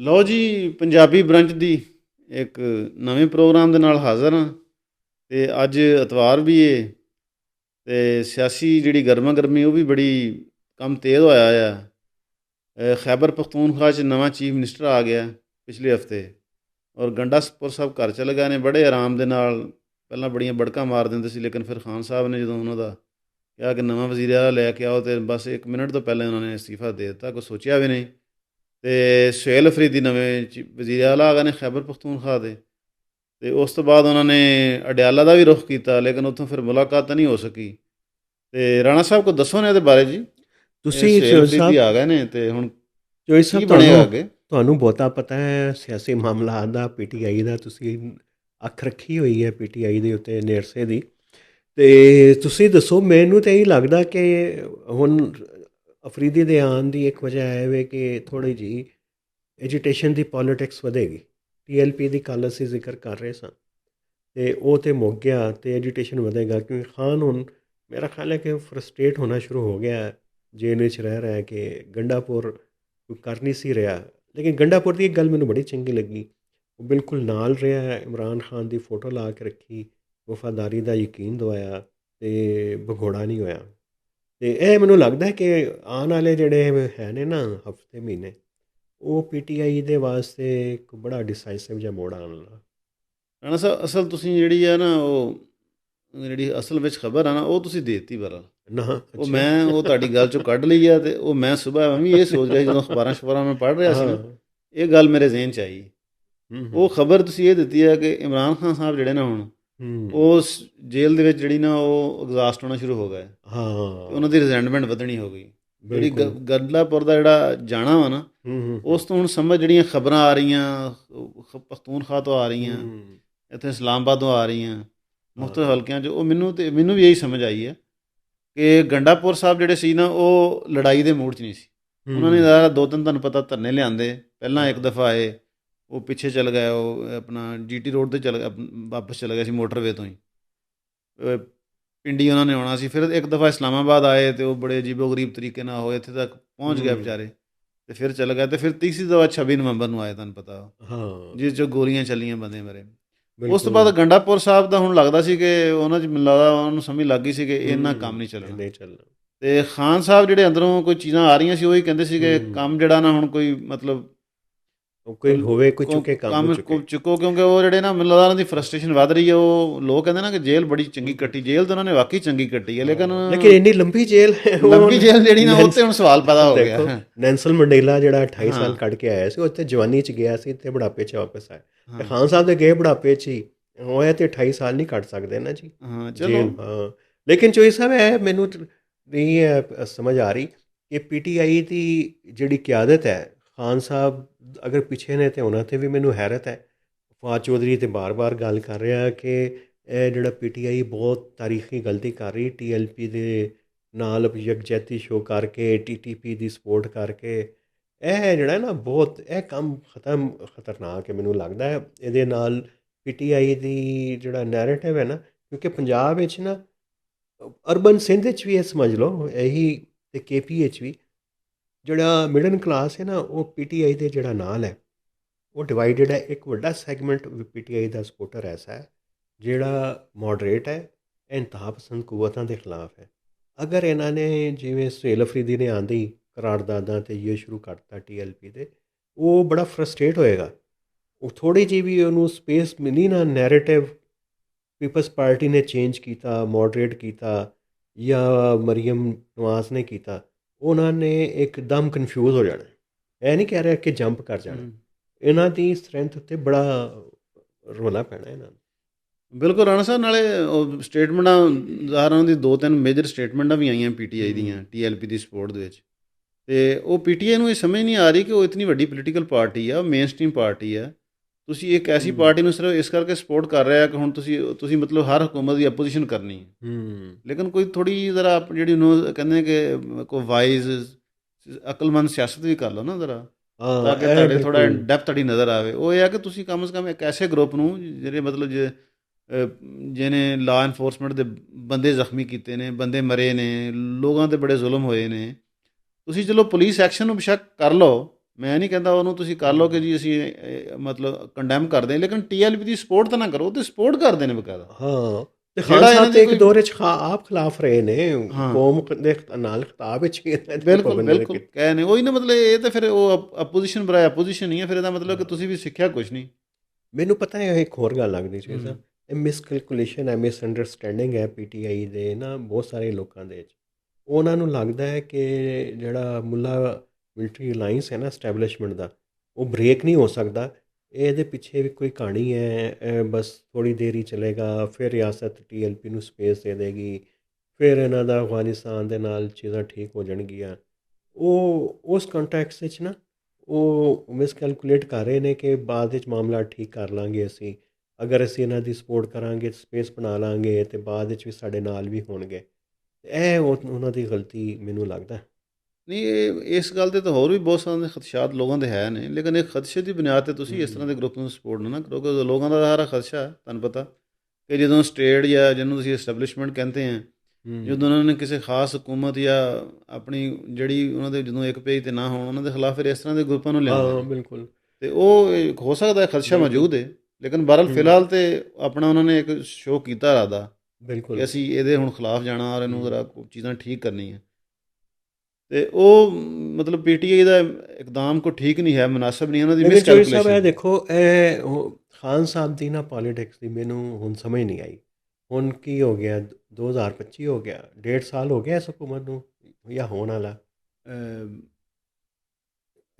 ਲਓ ਜੀ, ਪੰਜਾਬੀ ਬ੍ਰੰਚ ਦੀ ਇੱਕ ਨਵੇਂ ਪ੍ਰੋਗਰਾਮ ਦੇ ਨਾਲ ਹਾਜ਼ਰ ਹਾਂ ਤੇ ਅੱਜ ਇਤਵਾਰ ਵੀ ਏ ਤੇ ਸਿਆਸੀ ਜਿਹੜੀ ਗਰਮਾ ਗਰਮੀ ਉਹ ਵੀ ਬੜੀ ਕੰਮ ਤੇਜ਼ ਹੋਇਆ ਆ। ਖੈਬਰ ਪਖਤੂਨਖਵਾ 'ਚ ਨਵਾਂ ਚੀਫ ਮਿਨਿਸਟਰ ਆ ਗਿਆ ਪਿਛਲੇ ਹਫ਼ਤੇ ਔਰ ਗੰਡਾਸਪੁਰ ਸਾਹਿਬ ਘਰ ਚਲੇ ਗਏ ਨੇ, ਬੜੇ ਆਰਾਮ ਦੇ ਨਾਲ। ਪਹਿਲਾਂ ਬੜੀਆਂ ਬੜਕਾਂ ਮਾਰ ਦਿੰਦੇ ਸੀ, ਲੇਕਿਨ ਫਿਰ ਖਾਨ ਸਾਹਿਬ ਨੇ ਜਦੋਂ ਉਹਨਾਂ ਦਾ ਕਿਹਾ ਕਿ ਨਵਾਂ ਵਜ਼ੀਰ ਆਲਾ ਲੈ ਕੇ ਆਓ ਤੇ ਬਸ 1 ਮਿੰਟ ਤੋਂ ਪਹਿਲਾਂ ਉਹਨਾਂ ਨੇ ਅਸਤੀਫਾ ਦੇ ਦਿੱਤਾ, ਕੋਈ ਸੋਚਿਆ ਵੀ ਨਹੀਂ। ਤੇ ਸੁਹੇਲ ਅਫਰੀਦੀ ਨਵੇਂ ਵਜ਼ੀਰ ਆਲਾ ਆ ਗਏ ਨੇ ਖੈਬਰ ਪਖਤੂਨਖਵਾ ਦੇ। ਤੇ ਉਸ ਤੋਂ ਬਾਅਦ ਉਹਨਾਂ ਨੇ ਅਡਿਆਲਾ ਦਾ ਵੀ ਰੁਖ ਕੀਤਾ ਲੇਕਿਨ ਉੱਥੋਂ ਫਿਰ ਮੁਲਾਕਾਤ ਨਹੀਂ ਹੋ ਸਕੀ। ਤੇ ਰਾਣਾ ਸਾਹਿਬ ਕੋ ਦੱਸੋ ਨੇ ਇਹਦੇ ਬਾਰੇ ਜੀ? ਤੁਸੀਂ ਸਾਹਿਬ ਆ ਗਏ ਨੇ ਤੇ ਹੁਣ ਚੋਈ ਸਾਹਿਬ ਤੁਹਾਨੂੰ ਤੁਹਾਨੂੰ ਬਹੁਤਾ ਪਤਾ ਹੈ ਸਿਆਸੀ ਮਾਮਲਾਤ ਦਾ ਪੀਟੀਆਈ ਦਾ ਤੁਸੀਂ ਅੱਖ ਰੱਖੀ ਹੋਈ ਹੈ ਪੀਟੀਆਈ ਦੇ ਉੱਤੇ ਨੇਰਸੇ ਦੀ। ਤੇ ਤੁਸੀਂ ਦੱਸੋ ਮੈਨੂੰ ਤਾਂ ਇਹ ਲੱਗਦਾ ਕਿ ਹੁਣ ਅਫਰੀਦੀ ਦੇ ਆਉਣ ਦੀ ਇੱਕ ਵਜ੍ਹਾ ਹੈ ਵੇ ਕਿ ਥੋੜੀ ਜੀ ਐਜੀਟੇਸ਼ਨ ਦੀ ਪੋਲਿਟਿਕਸ ਵਧੇਗੀ। ਟੀਐਲਪੀ ਦੀ ਕੱਲ੍ਹ ਅਸੀਂ ਜ਼ਿਕਰ ਕਰ ਰਹੇ ਸਾਂ। ਤੇ ਉਹ ਤੇ ਮੁੱਕ ਗਿਆ ਤੇ ਐਜੀਟੇਸ਼ਨ ਵਧੇਗਾ ਕਿਉਂਕਿ ਖਾਨ ਹੁਣ ਮੇਰਾ ਖਿਆਲ ਹੈ ਕਿ ਫਰਸਟ੍ਰੇਟ ਹੋਣਾ ਸ਼ੁਰੂ ਹੋ ਗਿਆ ਜੇਲ੍ਹ ਵਿੱਚ ਰਹਿ ਰਿਹਾ ਕਿ ਗੰਡਾਪੁਰ ਕਰ ਨਹੀਂ ਸੀ ਰਿਹਾ। ਲੇਕਿਨ ਗੰਡਾਪੁਰ ਦੀ ਇੱਕ ਗੱਲ ਮੈਨੂੰ ਬੜੀ ਚੰਗੀ ਲੱਗੀ। ਉਹ ਬਿਲਕੁਲ ਨਾਲ ਰਿਹਾ ਹੈ। ਇਮਰਾਨ ਖਾਨ ਦੀ ਫੋਟੋ ਲਾ ਕੇ ਰੱਖੀ। ਵਫਾਦਾਰੀ ਦਾ ਯਕੀਨ ਦਵਾਇਆ ਤੇ ਭਗੋੜਾ ਨਹੀਂ ਹੋਇਆ। ਤੇ ਇਹ ਮੈਨੂੰ ਲੱਗਦਾ ਹੈ ਕਿ ਆਉਣ ਵਾਲੇ ਜਿਹੜੇ ਹੈ ਨੇ ਨਾ ਹਫ਼ਤੇ ਮਹੀਨੇ ਉਹ ਪੀਟੀਆਈ ਦੇ ਵਾਸਤੇ ਇੱਕ ਬੜਾ ਡਿਸਾਈਸਿਵ ਜਿਹਾ ਮੋੜ ਆਉਣ ਵਾਲਾ। ਰਾਣਾ ਸਾਹਿਬ ਅਸਲ ਤੁਸੀਂ ਜਿਹੜੀ ਆ ਨਾ ਉਹ ਜਿਹੜੀ ਅਸਲ ਵਿੱਚ ਖਬਰ ਆ ਨਾ ਉਹ ਤੁਸੀਂ ਦੇਤੀ ਬਰਾ ਨਾ ਉਹ ਮੈਂ ਉਹ ਤੁਹਾਡੀ ਗੱਲ ਚੋਂ ਕੱਢ ਲਈ ਆ ਤੇ ਉਹ ਮੈਂ ਸਵੇਰ ਮੈਂ ਵੀ ਇਹ ਸੋਚ ਰਿਹਾ ਜਦੋਂ ਅਖਬਾਰਾਂ ਸ਼ਖਬਾਰਾਂ ਮੈਂ ਪੜ੍ਹ ਰਿਹਾ ਸੀ ਇਹ ਗੱਲ ਮੇਰੇ ਜ਼ਿਹਨ ਚ ਆਈ। ਉਹ ਖਬਰ ਤੁਸੀਂ ਇਹ ਦਿੱਤੀ ਹੈ ਕਿ ਇਮਰਾਨ ਖਾਨ ਸਾਹਿਬ ਜਿਹੜੇ ਨਾ ਹੁਣ ਉਹ ਸ- ਜੇਲ੍ਹ ਦੇ ਵਿੱਚ ਜਿਹੜੀ ਨਾ ਉਹ ਐਗਜ਼ਾਸਟ ਹੋਣਾ ਸ਼ੁਰੂ ਹੋ ਗਿਆ ਹਾਂ। ਉਹਨਾਂ ਦੀ ਰਿਜ਼ੈਂਟਮੈਂਟ ਵਧਣੀ ਹੋ ਗਈ। ਜਿਹੜੀ ਗੱਲਾਪੁਰ ਦਾ ਜਿਹੜਾ ਜਾਣਾ ਵਾ ਨਾ ਉਸ ਤੋਂ ਹੁਣ ਸਮਝ ਜਿਹੜੀਆਂ ਖਬਰਾਂ ਆ ਰਹੀਆਂ ਖ- ਪਖਤੂਨਖਵਾ ਤੋਂ ਆ ਰਹੀਆਂ ਇੱਥੇ ਇਸਲਾਮਾਬਾਦ ਤੋਂ ਆ ਰਹੀਆਂ ਮੁਖਤਲਿਫ ਹਲਕਿਆਂ 'ਚ ਉਹ ਮੈਨੂੰ ਤੇ ਮੈਨੂੰ ਵੀ ਇਹੀ ਸਮਝ ਆਈ ਹੈ ਕਿ ਗੰਡਾਪੁਰ ਸਾਹਿਬ ਜਿਹੜੇ ਸੀ ਨਾ ਉਹ ਲੜਾਈ ਦੇ ਮੂਡ 'ਚ ਨਹੀਂ ਸੀ। ਉਹਨਾਂ ਨੇ ਦੋ ਤਿੰਨ ਤੁਹਾਨੂੰ ਪਤਾ ਧਰਨੇ ਲਿਆਂਦੇ ਪਹਿਲਾਂ ਇੱਕ ਦਫਾ ਆਏ ਉਹ ਪਿੱਛੇ ਚਲ ਗਏ ਉਹ ਆਪਣਾ ਜੀਟੀ ਰੋਡ ਤੇ ਚਲ ਅਪ- ਵਾਪਸ ਚਲੇ ਗਏ ਸੀ ਮੋਟਰਵੇ ਤੋਂ ਹੀ। ਪਿੰਡੀ ਉਹਨਾਂ ਨੇ ਆਉਣਾ ਸੀ ਫਿਰ ਇੱਕ ਦਫਾ ਇਸਲਾਮਾਬਾਦ ਆਏ ਤੇ ਉਹ ਬੜੇ ਅਜੀਬੋ-ਗਰੀਬ ਤਰੀਕੇ ਨਾਲ ਹੋਏ ਇੱਥੇ ਤੱਕ ਪਹੁੰਚ ਗਏ। ਵਿਚਾਰੇ। ਤੇ ਫਿਰ ਚਲੇ ਗਏ ਤੇ ਫਿਰ ਤੀਸਰੀ ਦਫਾ 26 ਨਵੰਬਰ ਨੂੰ ਆਏ ਤੁਹਾਨੂੰ ਪਤਾ। ਹਾਂ। ਜਿਸ 'ਚ ਗੋਲੀਆਂ ਚੱਲੀਆਂ ਬੰਦੇ ਮਰੇ। ਉਸ। ਤੋਂ ਬਾਅਦ ਗੰਡਾਪੁਰ ਸਾਹਿਬ ਦਾ ਹੁਣ ਲੱਗਦਾ ਸੀ ਕਿ ਉਹਨਾਂ 'ਚ ਮੈਨੂੰ ਲੱਗਦਾ ਉਹਨਾਂ ਨੂੰ ਸਮਝ ਲੱਗ ਗਈ ਸੀ ਕਿ ਇਹਨਾਂ ਕੰਮ ਨਹੀਂ ਚੱਲਣਾ। ਨਹੀਂ ਚੱਲਣਾ। ਤੇ ਖਾਨ ਸਾਹਿਬ ਜਿਹੜੇ ਅੰਦਰੋਂ ਕੋਈ ਚੀਜ਼ਾਂ ਆ ਰਹੀਆਂ ਸੀ ਉਹ ਹੀ ਕਹਿੰਦੇ ਸੀ ਕਿ। ਕੰਮ ਜਿਹੜਾ ਨਾ ਹੁਣ ਕੋਈ ਮਤਲਬ ਕੋਈ ਹੋਵੇ ਕੋਈ ਚੁੱਕੇ ਕੰਮ ਕੰਮ ਚੁੱਕੇ। ਚੁੱਕੋ ਕਿਉਂਕਿ ਉਹ ਜਿਹੜੇ ਨਾ ਮੈਨੂੰ ਲੱਗਦਾ ਉਹਨਾਂ ਦੀ ਫਰਸਟ੍ਰੇਸ਼ਨ ਵੱਧ ਰਹੀ ਹੈ ਉਹ ਲੋਕ ਕਹਿੰਦੇ ਨਾ ਕਿ ਜੇਲ੍ਹ ਬੜੀ ਚੰਗੀ ਕੱਟੀ ਜੇਲ੍ਹ ਤਾਂ ਉਹਨਾਂ ਨੇ ਵਾਕਈ ਚੰਗੀ ਕੱਟੀ ਹੈ ਲੇਕਿਨ ਲੇਕਿਨ ਇੰਨੀ ਲੰਬੀ ਜੇਲ੍ਹ ਹੈ ਲੰਬੀ ਜੇਲ੍ਹ ਜਿਹੜੀ ਨਾ ਉਹ ਤੇ ਹੁਣ ਸਵਾਲ ਪੈਦਾ ਹੋ ਗਿਆ। ਨੈਂਸਲ ਮੰਡੇਲਾ ਜਿਹੜਾ 28 ਸਾਲ। ਕੱਢ ਕੇ ਆਇਆ ਸੀ ਉਹ ਇੱਥੇ ਜਵਾਨੀ ਚ ਗਿਆ ਸੀ ਤੇ ਬੁਢਾਪੇ ਚ ਵਾਪਸ ਆਇਆ। ਤੇ। ਖਾਨ ਸਾਹਿਬ ਦੇ ਗਏ ਬੁਢਾਪੇ ਚ ਹੀ ਹੋਇਆ ਤੇ 28 ਸਾਲ ਨਹੀਂ ਕੱਢ ਸਕਦੇ ਨਾ ਜੀ। ਹਾਂ ਚਲੋ। ਹਾਂ। ਲੇਕਿਨ ਚੋਈ ਸਾਹਿਬ ਹੈ ਮੈਨੂੰ ਨਹੀਂ ਸਮਝ ਆ ਰਹੀ ਕਿ ਪੀਟੀਆਈ ਦੀ ਜਿਹੜੀ ਕਿਆਦਤ ਹੈ ਖਾਨ ਸਾਹਿਬ ਅਗਰ ਪਿੱਛੇ ਨੇ ਤੇ ਉਹਨਾਂ ਤੇ ਵੀ ਮੈਨੂੰ ਹੈਰਤ ਹੈ। ਫਾਜ਼ ਚੌਧਰੀ ਤੇ ਬਾਰ-ਬਾਰ ਗੱਲ ਕਰ ਰਿਹਾ ਕਿ ਇਹ ਜਿਹੜਾ ਪੀਟੀਆਈ ਬਹੁਤ ਤਾਰੀਖੀ ਗਲਤੀ ਕਰ ਰਹੀ ਟੀਐਲਪੀ ਦੇ ਨਾਲ ਯਕਜੈਤੀ ਸ਼ੋ ਕਰਕੇ ਟੀਟੀਪੀ ਦੀ ਸਪੋਰਟ ਕਰਕੇ। ਇਹ ਜਿਹੜਾ ਨਾ ਬਹੁਤ, ਇਹ ਕੰਮ ਖਤਮ, ਖਤਰਨਾਕ ਹੈ ਮੈਨੂੰ ਲੱਗਦਾ ਹੈ। ਇਹਦੇ ਨਾਲ ਪੀਟੀਆਈ ਦੀ ਜਿਹੜਾ ਨੈਰੇਟਿਵ ਹੈ ਨਾ, ਕਿਉਂਕਿ ਪੰਜਾਬ ਵਿੱਚ ਨਾ ਅਰਬਨ ਸਿੰਧ ਵਿੱਚ ਵੀ ਇਹ ਸਮਝ ਲਓ, ਇਹੀ ਤੇ ਕੇਪੀ ਵਿੱਚ ਵੀ ਜਿਹੜਾ ਮਿਡਲ ਕਲਾਸ ਹੈ ਨਾ, ਉਹ ਪੀਟੀਆਈ ਦੇ ਜਿਹੜਾ ਨਾਲ ਹੈ, ਉਹ ਡਿਵਾਈਡਡ ਹੈ। ਇੱਕ ਵੱਡਾ ਸੈਗਮੈਂਟ ਪੀਟੀਆਈ ਦਾ ਸਪੋਰਟਰ ਐਸਾ ਹੈ, ਜਿਹੜਾ ਮੋਡਰੇਟ ਹੈ ਇੰਤਹਾ ਪਸੰਦ ਕੂਵਤਾਂ ਦੇ ਖਿਲਾਫ ਹੈ। ਅਗਰ ਇਹਨਾਂ ਨੇ ਜਿਵੇਂ ਸੁਹੇਲ ਅਫਰੀਦੀ ਨੇ ਆਂਦੀ ਕਰਾਰਦਾਦਾਂ ਤੇ ਇਹ ਸ਼ੁਰੂ ਕਰਤਾ ਟੀਐਲਪੀ ਦੇ, ਉਹ ਬੜਾ ਫਰਸਟ੍ਰੇਟ ਹੋਏਗਾ। ਉਹ ਥੋੜੀ ਜਿਹੀ ਵੀ ਉਹਨੂੰ ਸਪੇਸ ਮਿਲੀ ਨਾ ਨੈਰੇਟਿਵ ਪੀਪਲਸ ਪਾਰਟੀ ਨੇ ਚੇਂਜ ਕੀਤਾ ਮੋਡਰੇਟ ਕੀਤਾ ਜਾਂ ਮਰੀਮ ਨਵਾਜ਼ ਨੇ ਕੀਤਾ ਉਹਨਾਂ ਨੇ ਇੱਕਦਮ ਕਨਫਿਊਜ਼ ਹੋ ਜਾਣਾ। ਇਹ ਨਹੀਂ ਕਹਿ ਰਿਹਾ ਕਿ ਜੰਪ ਕਰ ਜਾਣਾ। ਇਹਨਾਂ ਦੀ ਸਟਰੈਂਥ ਉੱਤੇ ਬੜਾ ਰੋਲਾ ਪੈਣਾ ਇਹਨਾਂ ਨੂੰ ਬਿਲਕੁਲ ਰਾਣਾ ਸਾਹਿਬ ਨਾਲੇ ਉਹ ਸਟੇਟਮੈਂਟਾਂ ਜ਼ਾਹਰਾਂ ਦੀ ਦੋ ਤਿੰਨ ਮੇਜਰ ਸਟੇਟਮੈਂਟਾਂ ਵੀ ਆਈਆਂ ਪੀਟੀਆਈ ਦੀਆਂ ਟੀਐਲਪੀ ਦੀ ਸਪੋਰਟ ਦੇ ਵਿੱਚ। ਤੇ ਉਹ ਪੀਟੀਆਈ ਨੂੰ ਇਹ ਸਮਝ ਨਹੀਂ ਆ ਰਹੀ ਕਿ ਉਹ ਇਤਨੀ ਵੱਡੀ ਪੋਲੀਟੀਕਲ ਪਾਰਟੀ ਆ ਮੇਨ ਸਟ੍ਰੀਮ ਪਾਰਟੀ ਆ। ਤੁਸੀਂ ਇੱਕ ਐਸੀ। ਪਾਰਟੀ ਨੂੰ ਸਿਰਫ ਇਸ ਕਰਕੇ ਸਪੋਰਟ ਕਰ ਰਿਹਾ ਕਿ ਹੁਣ ਤੁਸੀਂ ਤੁਸੀਂ ਮਤਲਬ ਹਰ ਹਕੂਮਤ ਦੀ ਆਪੋਜੀਸ਼ਨ ਕਰਨੀ ਹੈ ਹੂੰ ਲੇਕਿਨ ਕੋਈ ਥੋੜੀ ਜ਼ਰਾ ਜਿਹੜੀ ਉਹਨੂੰ ਕਹਿੰਦੇ ਨੇ ਕਿ ਕੋਈ ਵਾਈਜ਼ ਅਕਲਮੰਦ ਸਿਆਸਤ ਵੀ ਕਰ ਲਓ ਨਾ ਜ਼ਰਾ ਤਾਂ ਕਿ ਤੁਹਾਡੇ ਥੋੜਾ। ਡੈਪਥ ਤੁਹਾਡੀ ਨਜ਼ਰ ਆਵੇ ਉਹ ਇਹ ਆ ਕਿ ਤੁਸੀਂ ਕਮ ਸੇ ਕਮ ਇੱਕ ਐਸੇ ਗਰੁੱਪ ਨੂੰ ਜਿਹੜੇ ਮਤਲਬ ਜੇ ਜਿਹਨੇ ਲਾ ਐਨਫੋਰਸਮੈਂਟ ਦੇ ਬੰਦੇ ਜ਼ਖਮੀ ਕੀਤੇ ਨੇ ਬੰਦੇ ਮਰੇ ਨੇ ਲੋਕਾਂ ਤੇ ਬੜੇ ਜ਼ੁਲਮ ਹੋਏ ਨੇ ਤੁਸੀਂ ਚਲੋ ਪੁਲਿਸ ਐਕਸ਼ਨ ਨੂੰ ਬੇਸ਼ੱਕ ਕਰ ਲਓ ਮੈਂ ਨਹੀਂ ਕਹਿੰਦਾ ਉਹਨੂੰ ਤੁਸੀਂ ਕਰ ਲਓ ਕਿ ਜੀ ਅਸੀਂ ਮਤਲਬ ਕੰਡੈਮ ਕਰਦੇ ਹਾਂ ਲੇਕਿਨ ਟੀਐਲਪੀ ਦੀ ਸਪੋਰਟ ਤਾਂ ਨਾ ਕਰੋ ਤੇ ਸਪੋਰਟ ਕਰਦੇ ਨੇ ਬਕਾਇਦਾ ਹਾਂ ਤੇ ਖਾਨ ਸਾਹਿਬ ਤੇ ਇੱਕ ਦੌਰੇ ਚ ਆਪ ਖਿਲਾਫ ਰਹੇ ਨੇ। ਕੌਮ ਦੇ ਨਾਲ ਖਿਤਾਬ ਵਿੱਚ ਬਿਲਕੁਲ ਬਿਲਕੁਲ ਕਹੇ ਨੇ ਉਹੀ ਨਾ ਮਤਲਬ ਇਹ ਤਾਂ ਫਿਰ ਉਹ ਆਪੋਜੀਸ਼ਨ ਬਰਾਏ ਆਪੋਜੀਸ਼ਨ ਨਹੀਂ ਹੈ ਫਿਰ ਇਹਦਾ ਮਤਲਬ ਕਿ ਤੁਸੀਂ ਵੀ ਸਿੱਖਿਆ ਕੁਝ ਨਹੀਂ ਮੈਨੂੰ ਪਤਾ ਹੈ ਇਹ ਇੱਕ ਹੋਰ ਗੱਲ ਲੱਗਦੀ ਸੀ। ਸਰ ਇਹ ਮਿਸਕੈਲਕੂਲੇਸ਼ਨ ਹੈ ਮਿਸ ਅੰਡਰਸਟੈਂਡਿੰਗ ਹੈ ਪੀਟੀਆਈ ਦੇ ਨਾ ਬਹੁਤ ਸਾਰੇ ਲੋਕਾਂ ਦੇ ਵਿੱਚ ਉਹਨਾਂ ਨੂੰ ਲੱਗਦਾ ਹੈ ਕਿ ਜਿਹੜਾ ਮੁੱਲਾ ਮਿਲਟਰੀ ਅਲਾਈਅੰਸ ਹੈ ਨਾ ਸਟੈਬਲਿਸ਼ਮੈਂਟ ਦਾ, ਉਹ ਬ੍ਰੇਕ ਨਹੀਂ ਹੋ ਸਕਦਾ। ਇਹਦੇ ਪਿੱਛੇ ਵੀ ਕੋਈ ਕਹਾਣੀ ਹੈ ਬਸ ਥੋੜੀ ਦੇਰ ਹੀ ਚੱਲੇਗਾ, ਫਿਰ ਰਿਆਸਤ ਟੀਐਲਪੀ ਨੂੰ ਸਪੇਸ ਦੇ ਦੇਗੀ, ਫਿਰ ਇਹਨਾਂ ਦਾ ਅਫਗਾਨਿਸਤਾਨ ਦੇ ਨਾਲ ਚੀਜ਼ਾਂ ਠੀਕ ਹੋ ਜਾਣਗੀਆਂ। ਉਹ, ਉਸ ਕੰਟੈਕਸਟ ਵਿੱਚ ਨਾ, ਉਹ ਮਿਸਕੈਲਕੂਲੇਟ ਕਰ ਰਹੇ ਨੇ ਕਿ ਬਾਅਦ ਵਿੱਚ ਮਾਮਲਾ ਠੀਕ ਕਰ ਲਾਂਗੇ ਅਸੀਂ। ਅਗਰ ਅਸੀਂ ਇਹਨਾਂ ਦੀ ਸਪੋਰਟ ਕਰਾਂਗੇ ਸਪੇਸ ਬਣਾ ਲਾਂਗੇ ਤੇ ਬਾਅਦ ਵਿੱਚ ਵੀ ਸਾਡੇ ਨਾਲ ਵੀ ਹੋਣਗੇ। ਇਹ ਉਹ- ਉਹਨਾਂ ਦੀ ਗਲਤੀ ਮੈਨੂੰ ਲੱਗਦਾ। ਨਹੀਂ ਇਹ ਇਸ ਗੱਲ ਤੇ ਤਾਂ ਹੋਰ ਵੀ ਬਹੁਤ ਸਾਰੇ ਖਦਸ਼ਾਤ ਲੋਕਾਂ ਦੇ ਹੈ ਨੇ ਲੇਕਿਨ ਇਹ ਖਦਸ਼ੇ ਦੀ ਬੁਨਿਆਦ ਤੇ ਤੁਸੀਂ ਇਸ ਤਰ੍ਹਾਂ ਦੇ ਗਰੁੱਪ ਨੂੰ ਸਪੋਰਟ ਨਾ ਕਰੋ ਕਿਉਂਕਿ ਲੋਕਾਂ ਦਾ ਸਾਰਾ ਖਦਸ਼ਾ ਹੈ, ਤੁਹਾਨੂੰ ਪਤਾ ਕਿ ਜਦੋਂ ਸਟੇਟ ਜਾਂ ਜਿਹਨੂੰ ਤੁਸੀਂ ਐਸਟੈਬਲਿਸ਼ਮੈਂਟ ਕਹਿੰਦੇ ਆ ਜਦੋਂ ਉਹਨਾਂ ਨੇ ਕਿਸੇ ਖਾਸ ਹਕੂਮਤ ਜਾਂ ਆਪਣੀ ਜਿਹੜੀ ਉਹਨਾਂ ਦੇ ਜਦੋਂ ਇੱਕ ਪੇਜ ਤੇ ਨਾ ਹੋਣ ਉਹਨਾਂ ਦੇ ਖਿਲਾਫ ਫਿਰ ਇਸ ਤਰ੍ਹਾਂ ਦੇ ਗਰੁੱਪਾਂ ਨੂੰ ਹਾਂ ਲਿਆਉਂਦੇ ਨੇ। ਬਿਲਕੁਲ ਤੇ ਉਹ ਹੋ ਸਕਦਾ ਹੈ ਖਦਸ਼ਾ। ਮੌਜੂਦ ਹੈ ਲੇਕਿਨ ਬਹਰਹਾਲ ਹੂੰ। ਫਿਲਹਾਲ ਤੇ ਆਪਣਾ ਉਹਨਾਂ ਨੇ ਇੱਕ ਸ਼ੋਅ ਕੀਤਾ ਰਾਦਾ ਬਿਲਕੁਲ ਕਿ ਅਸੀਂ ਇਹਦੇ ਹੁਣ ਖਿਲਾਫ ਜਾਣਾ ਔਰ ਇਹਨੂੰ ਹੂੰ। ਜ਼ਰਾ ਚੀਜ਼ਾਂ ਠੀਕ ਕਰਨੀਆਂ ਤੇ ਉਹ ਮਤਲਬ ਪੀਟੀਆਈ ਦਾ ਇਕਦਾਮ ਕੋ ਠੀਕ ਨਹੀਂ ਹੈ ਮੁਨਾਸਬ ਨਹੀਂ ਉਹਨਾਂ ਦੀ ਲੇਕਿਨ ਚੋਈ ਸਾਹਿਬ ਇਹ ਦੇਖੋ ਇਹ ਉਹ ਖਾਨ ਸਾਹਿਬ ਦੀ ਨਾ ਪੋਲਿਟਿਕਸ ਦੀ ਮੈਨੂੰ ਹੁਣ ਸਮਝ ਨਹੀਂ ਆਈ। ਹੁਣ ਕੀ ਹੋ ਗਿਆ? 2025 ਹੋ ਗਿਆ। ਡੇਢ ਸਾਲ ਹੋ ਗਿਆ ਇਸ ਹਕੂਮਤ ਨੂੰ ਜਾਂ ਹੋਣ ਵਾਲਾ?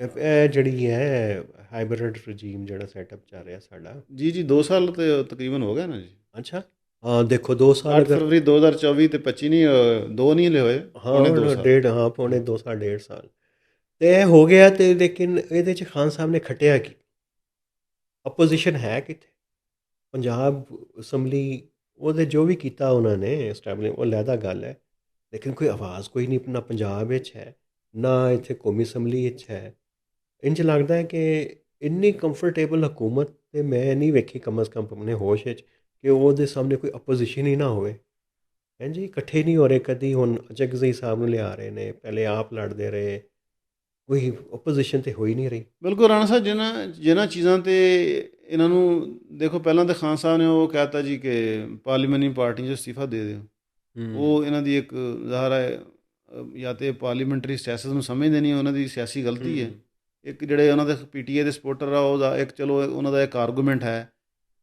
ਇਹ ਜਿਹੜੀ ਹੈ ਹਾਈਬ੍ਰਿਡ ਰਜੀਮ ਜਿਹੜਾ ਸੈਟਅਪ ਚੱਲ ਰਿਹਾ ਸਾਡਾ। ਜੀ ਜੀ 2 ਸਾਲ ਤੇ ਤਕਰੀਬਨ ਹੋ ਗਏ ਨਾ ਜੀ। ਅੱਛਾ। ਹਾਂ ਦੇਖੋ 2 ਸਾਲ 8 ਅਗਰ ਫਰਵਰੀ 2024 ਤੇ 25 ਨਹੀਂ ਦੋ ਨਹੀਂ ਹਲੇ ਹੋਏ ਹਾਂ ਪੌਣੇ ਸਾਲ। ਡੇਢ ਹਾਂ ਪੌਣੇ 2 ਸਾਲ ਡੇਢ ਸਾਲ। ਤੇ ਇਹ ਹੋ ਗਿਆ ਤੇ ਲੇਕਿਨ ਇਹਦੇ ਚ ਖਾਨ ਸਾਹਿਬ ਨੇ ਖਟਿਆ ਕੀ? ਆਪੋਜੀਸ਼ਨ ਹੈ ਕਿੱਥੇ? ਪੰਜਾਬ ਅਸੈਂਬਲੀ ਉਹਦੇ ਜੋ ਵੀ ਕੀਤਾ ਉਹਨਾਂ ਨੇ ਐਸਟੈਬਲਿਸ਼ ਉਹ ਲੈਦਾ ਗੱਲ ਹੈ। ਲੇਕਿਨ ਕੋਈ ਆਵਾਜ਼ ਕੋਈ ਨਹੀਂ ਨਾ ਪੰਜਾਬ ਵਿੱਚ ਹੈ ਨਾ ਇੱਥੇ ਕੌਮੀ ਅਸੈਂਬਲੀ ਵਿੱਚ ਹੈ। ਇੰਜ ਲੱਗਦਾ ਹੈ ਕਿ ਇੰਨੀ ਕੰਫਰਟੇਬਲ ਹਕੂਮਤ ਤੇ ਮੈਂ ਨਹੀਂ ਵੇਖੀ ਕਮ ਅਜ਼ ਕਮ ਆਪਣੇ ਹੋਸ਼ ਵਿੱਚ। ਕਿ ਉਹਦੇ ਸਾਹਮਣੇ ਕੋਈ ਆਪੋਜੀਸ਼ਨ ਹੀ ਨਾ ਹੋਵੇ। ਹਾਂਜੀ ਇਕੱਠੇ ਨਹੀਂ ਹੋ ਰਹੇ ਕਦੀ ਹੁਣ ਅਚਕਜ਼ਈ ਸਾਹਿਬ ਨੂੰ ਲਿਆ ਰਹੇ ਨੇ ਪਹਿਲੇ ਆਪ ਲੜਦੇ ਰਹੇ। ਕੋਈ ਆਪੋਜੀਸ਼ਨ ਤੇ ਹੋ ਹੀ ਨਹੀਂ ਰਹੀ। ਬਿਲਕੁਲ ਰਾਣਾ ਸਾਹਿਬ ਜਿਨ੍ਹਾਂ ਜਿਨ੍ਹਾਂ ਚੀਜ਼ਾਂ ਤੇ ਇਹਨਾਂ ਨੂੰ ਦੇਖੋ ਪਹਿਲਾਂ ਤੇ ਖਾਨ ਸਾਹਿਬ ਨੇ ਉਹ ਕਹਿਤਾ ਜੀ ਕਿ ਪਾਰਲੀਮੈਂਟਰੀ ਪਾਰਟੀ 'ਚੋਂ ਅਸਤੀਫਾ ਦੇ ਦਿਓ। ਉਹ ਇਹਨਾਂ ਦੀ ਇੱਕ ਜ਼ਾਹਰ ਹੈ ਜਾਂ ਤੇ ਪਾਰਲੀਮੈਂਟਰੀ ਸਿਆਸਤ ਨੂੰ ਸਮਝਦੇ ਨਹੀਂ ਉਹਨਾਂ ਦੀ ਸਿਆਸੀ ਗਲਤੀ ਹੈ। ਇੱਕ ਜਿਹੜੇ ਉਹਨਾਂ ਦੇ ਪੀਟੀਏ ਦੇ ਸਪੋਰਟਰ ਆ ਉਹਦਾ ਇੱਕ ਚਲੋ ਉਹਨਾਂ ਦਾ ਇੱਕ ਆਰਗੂਮੈਂਟ ਹੈ।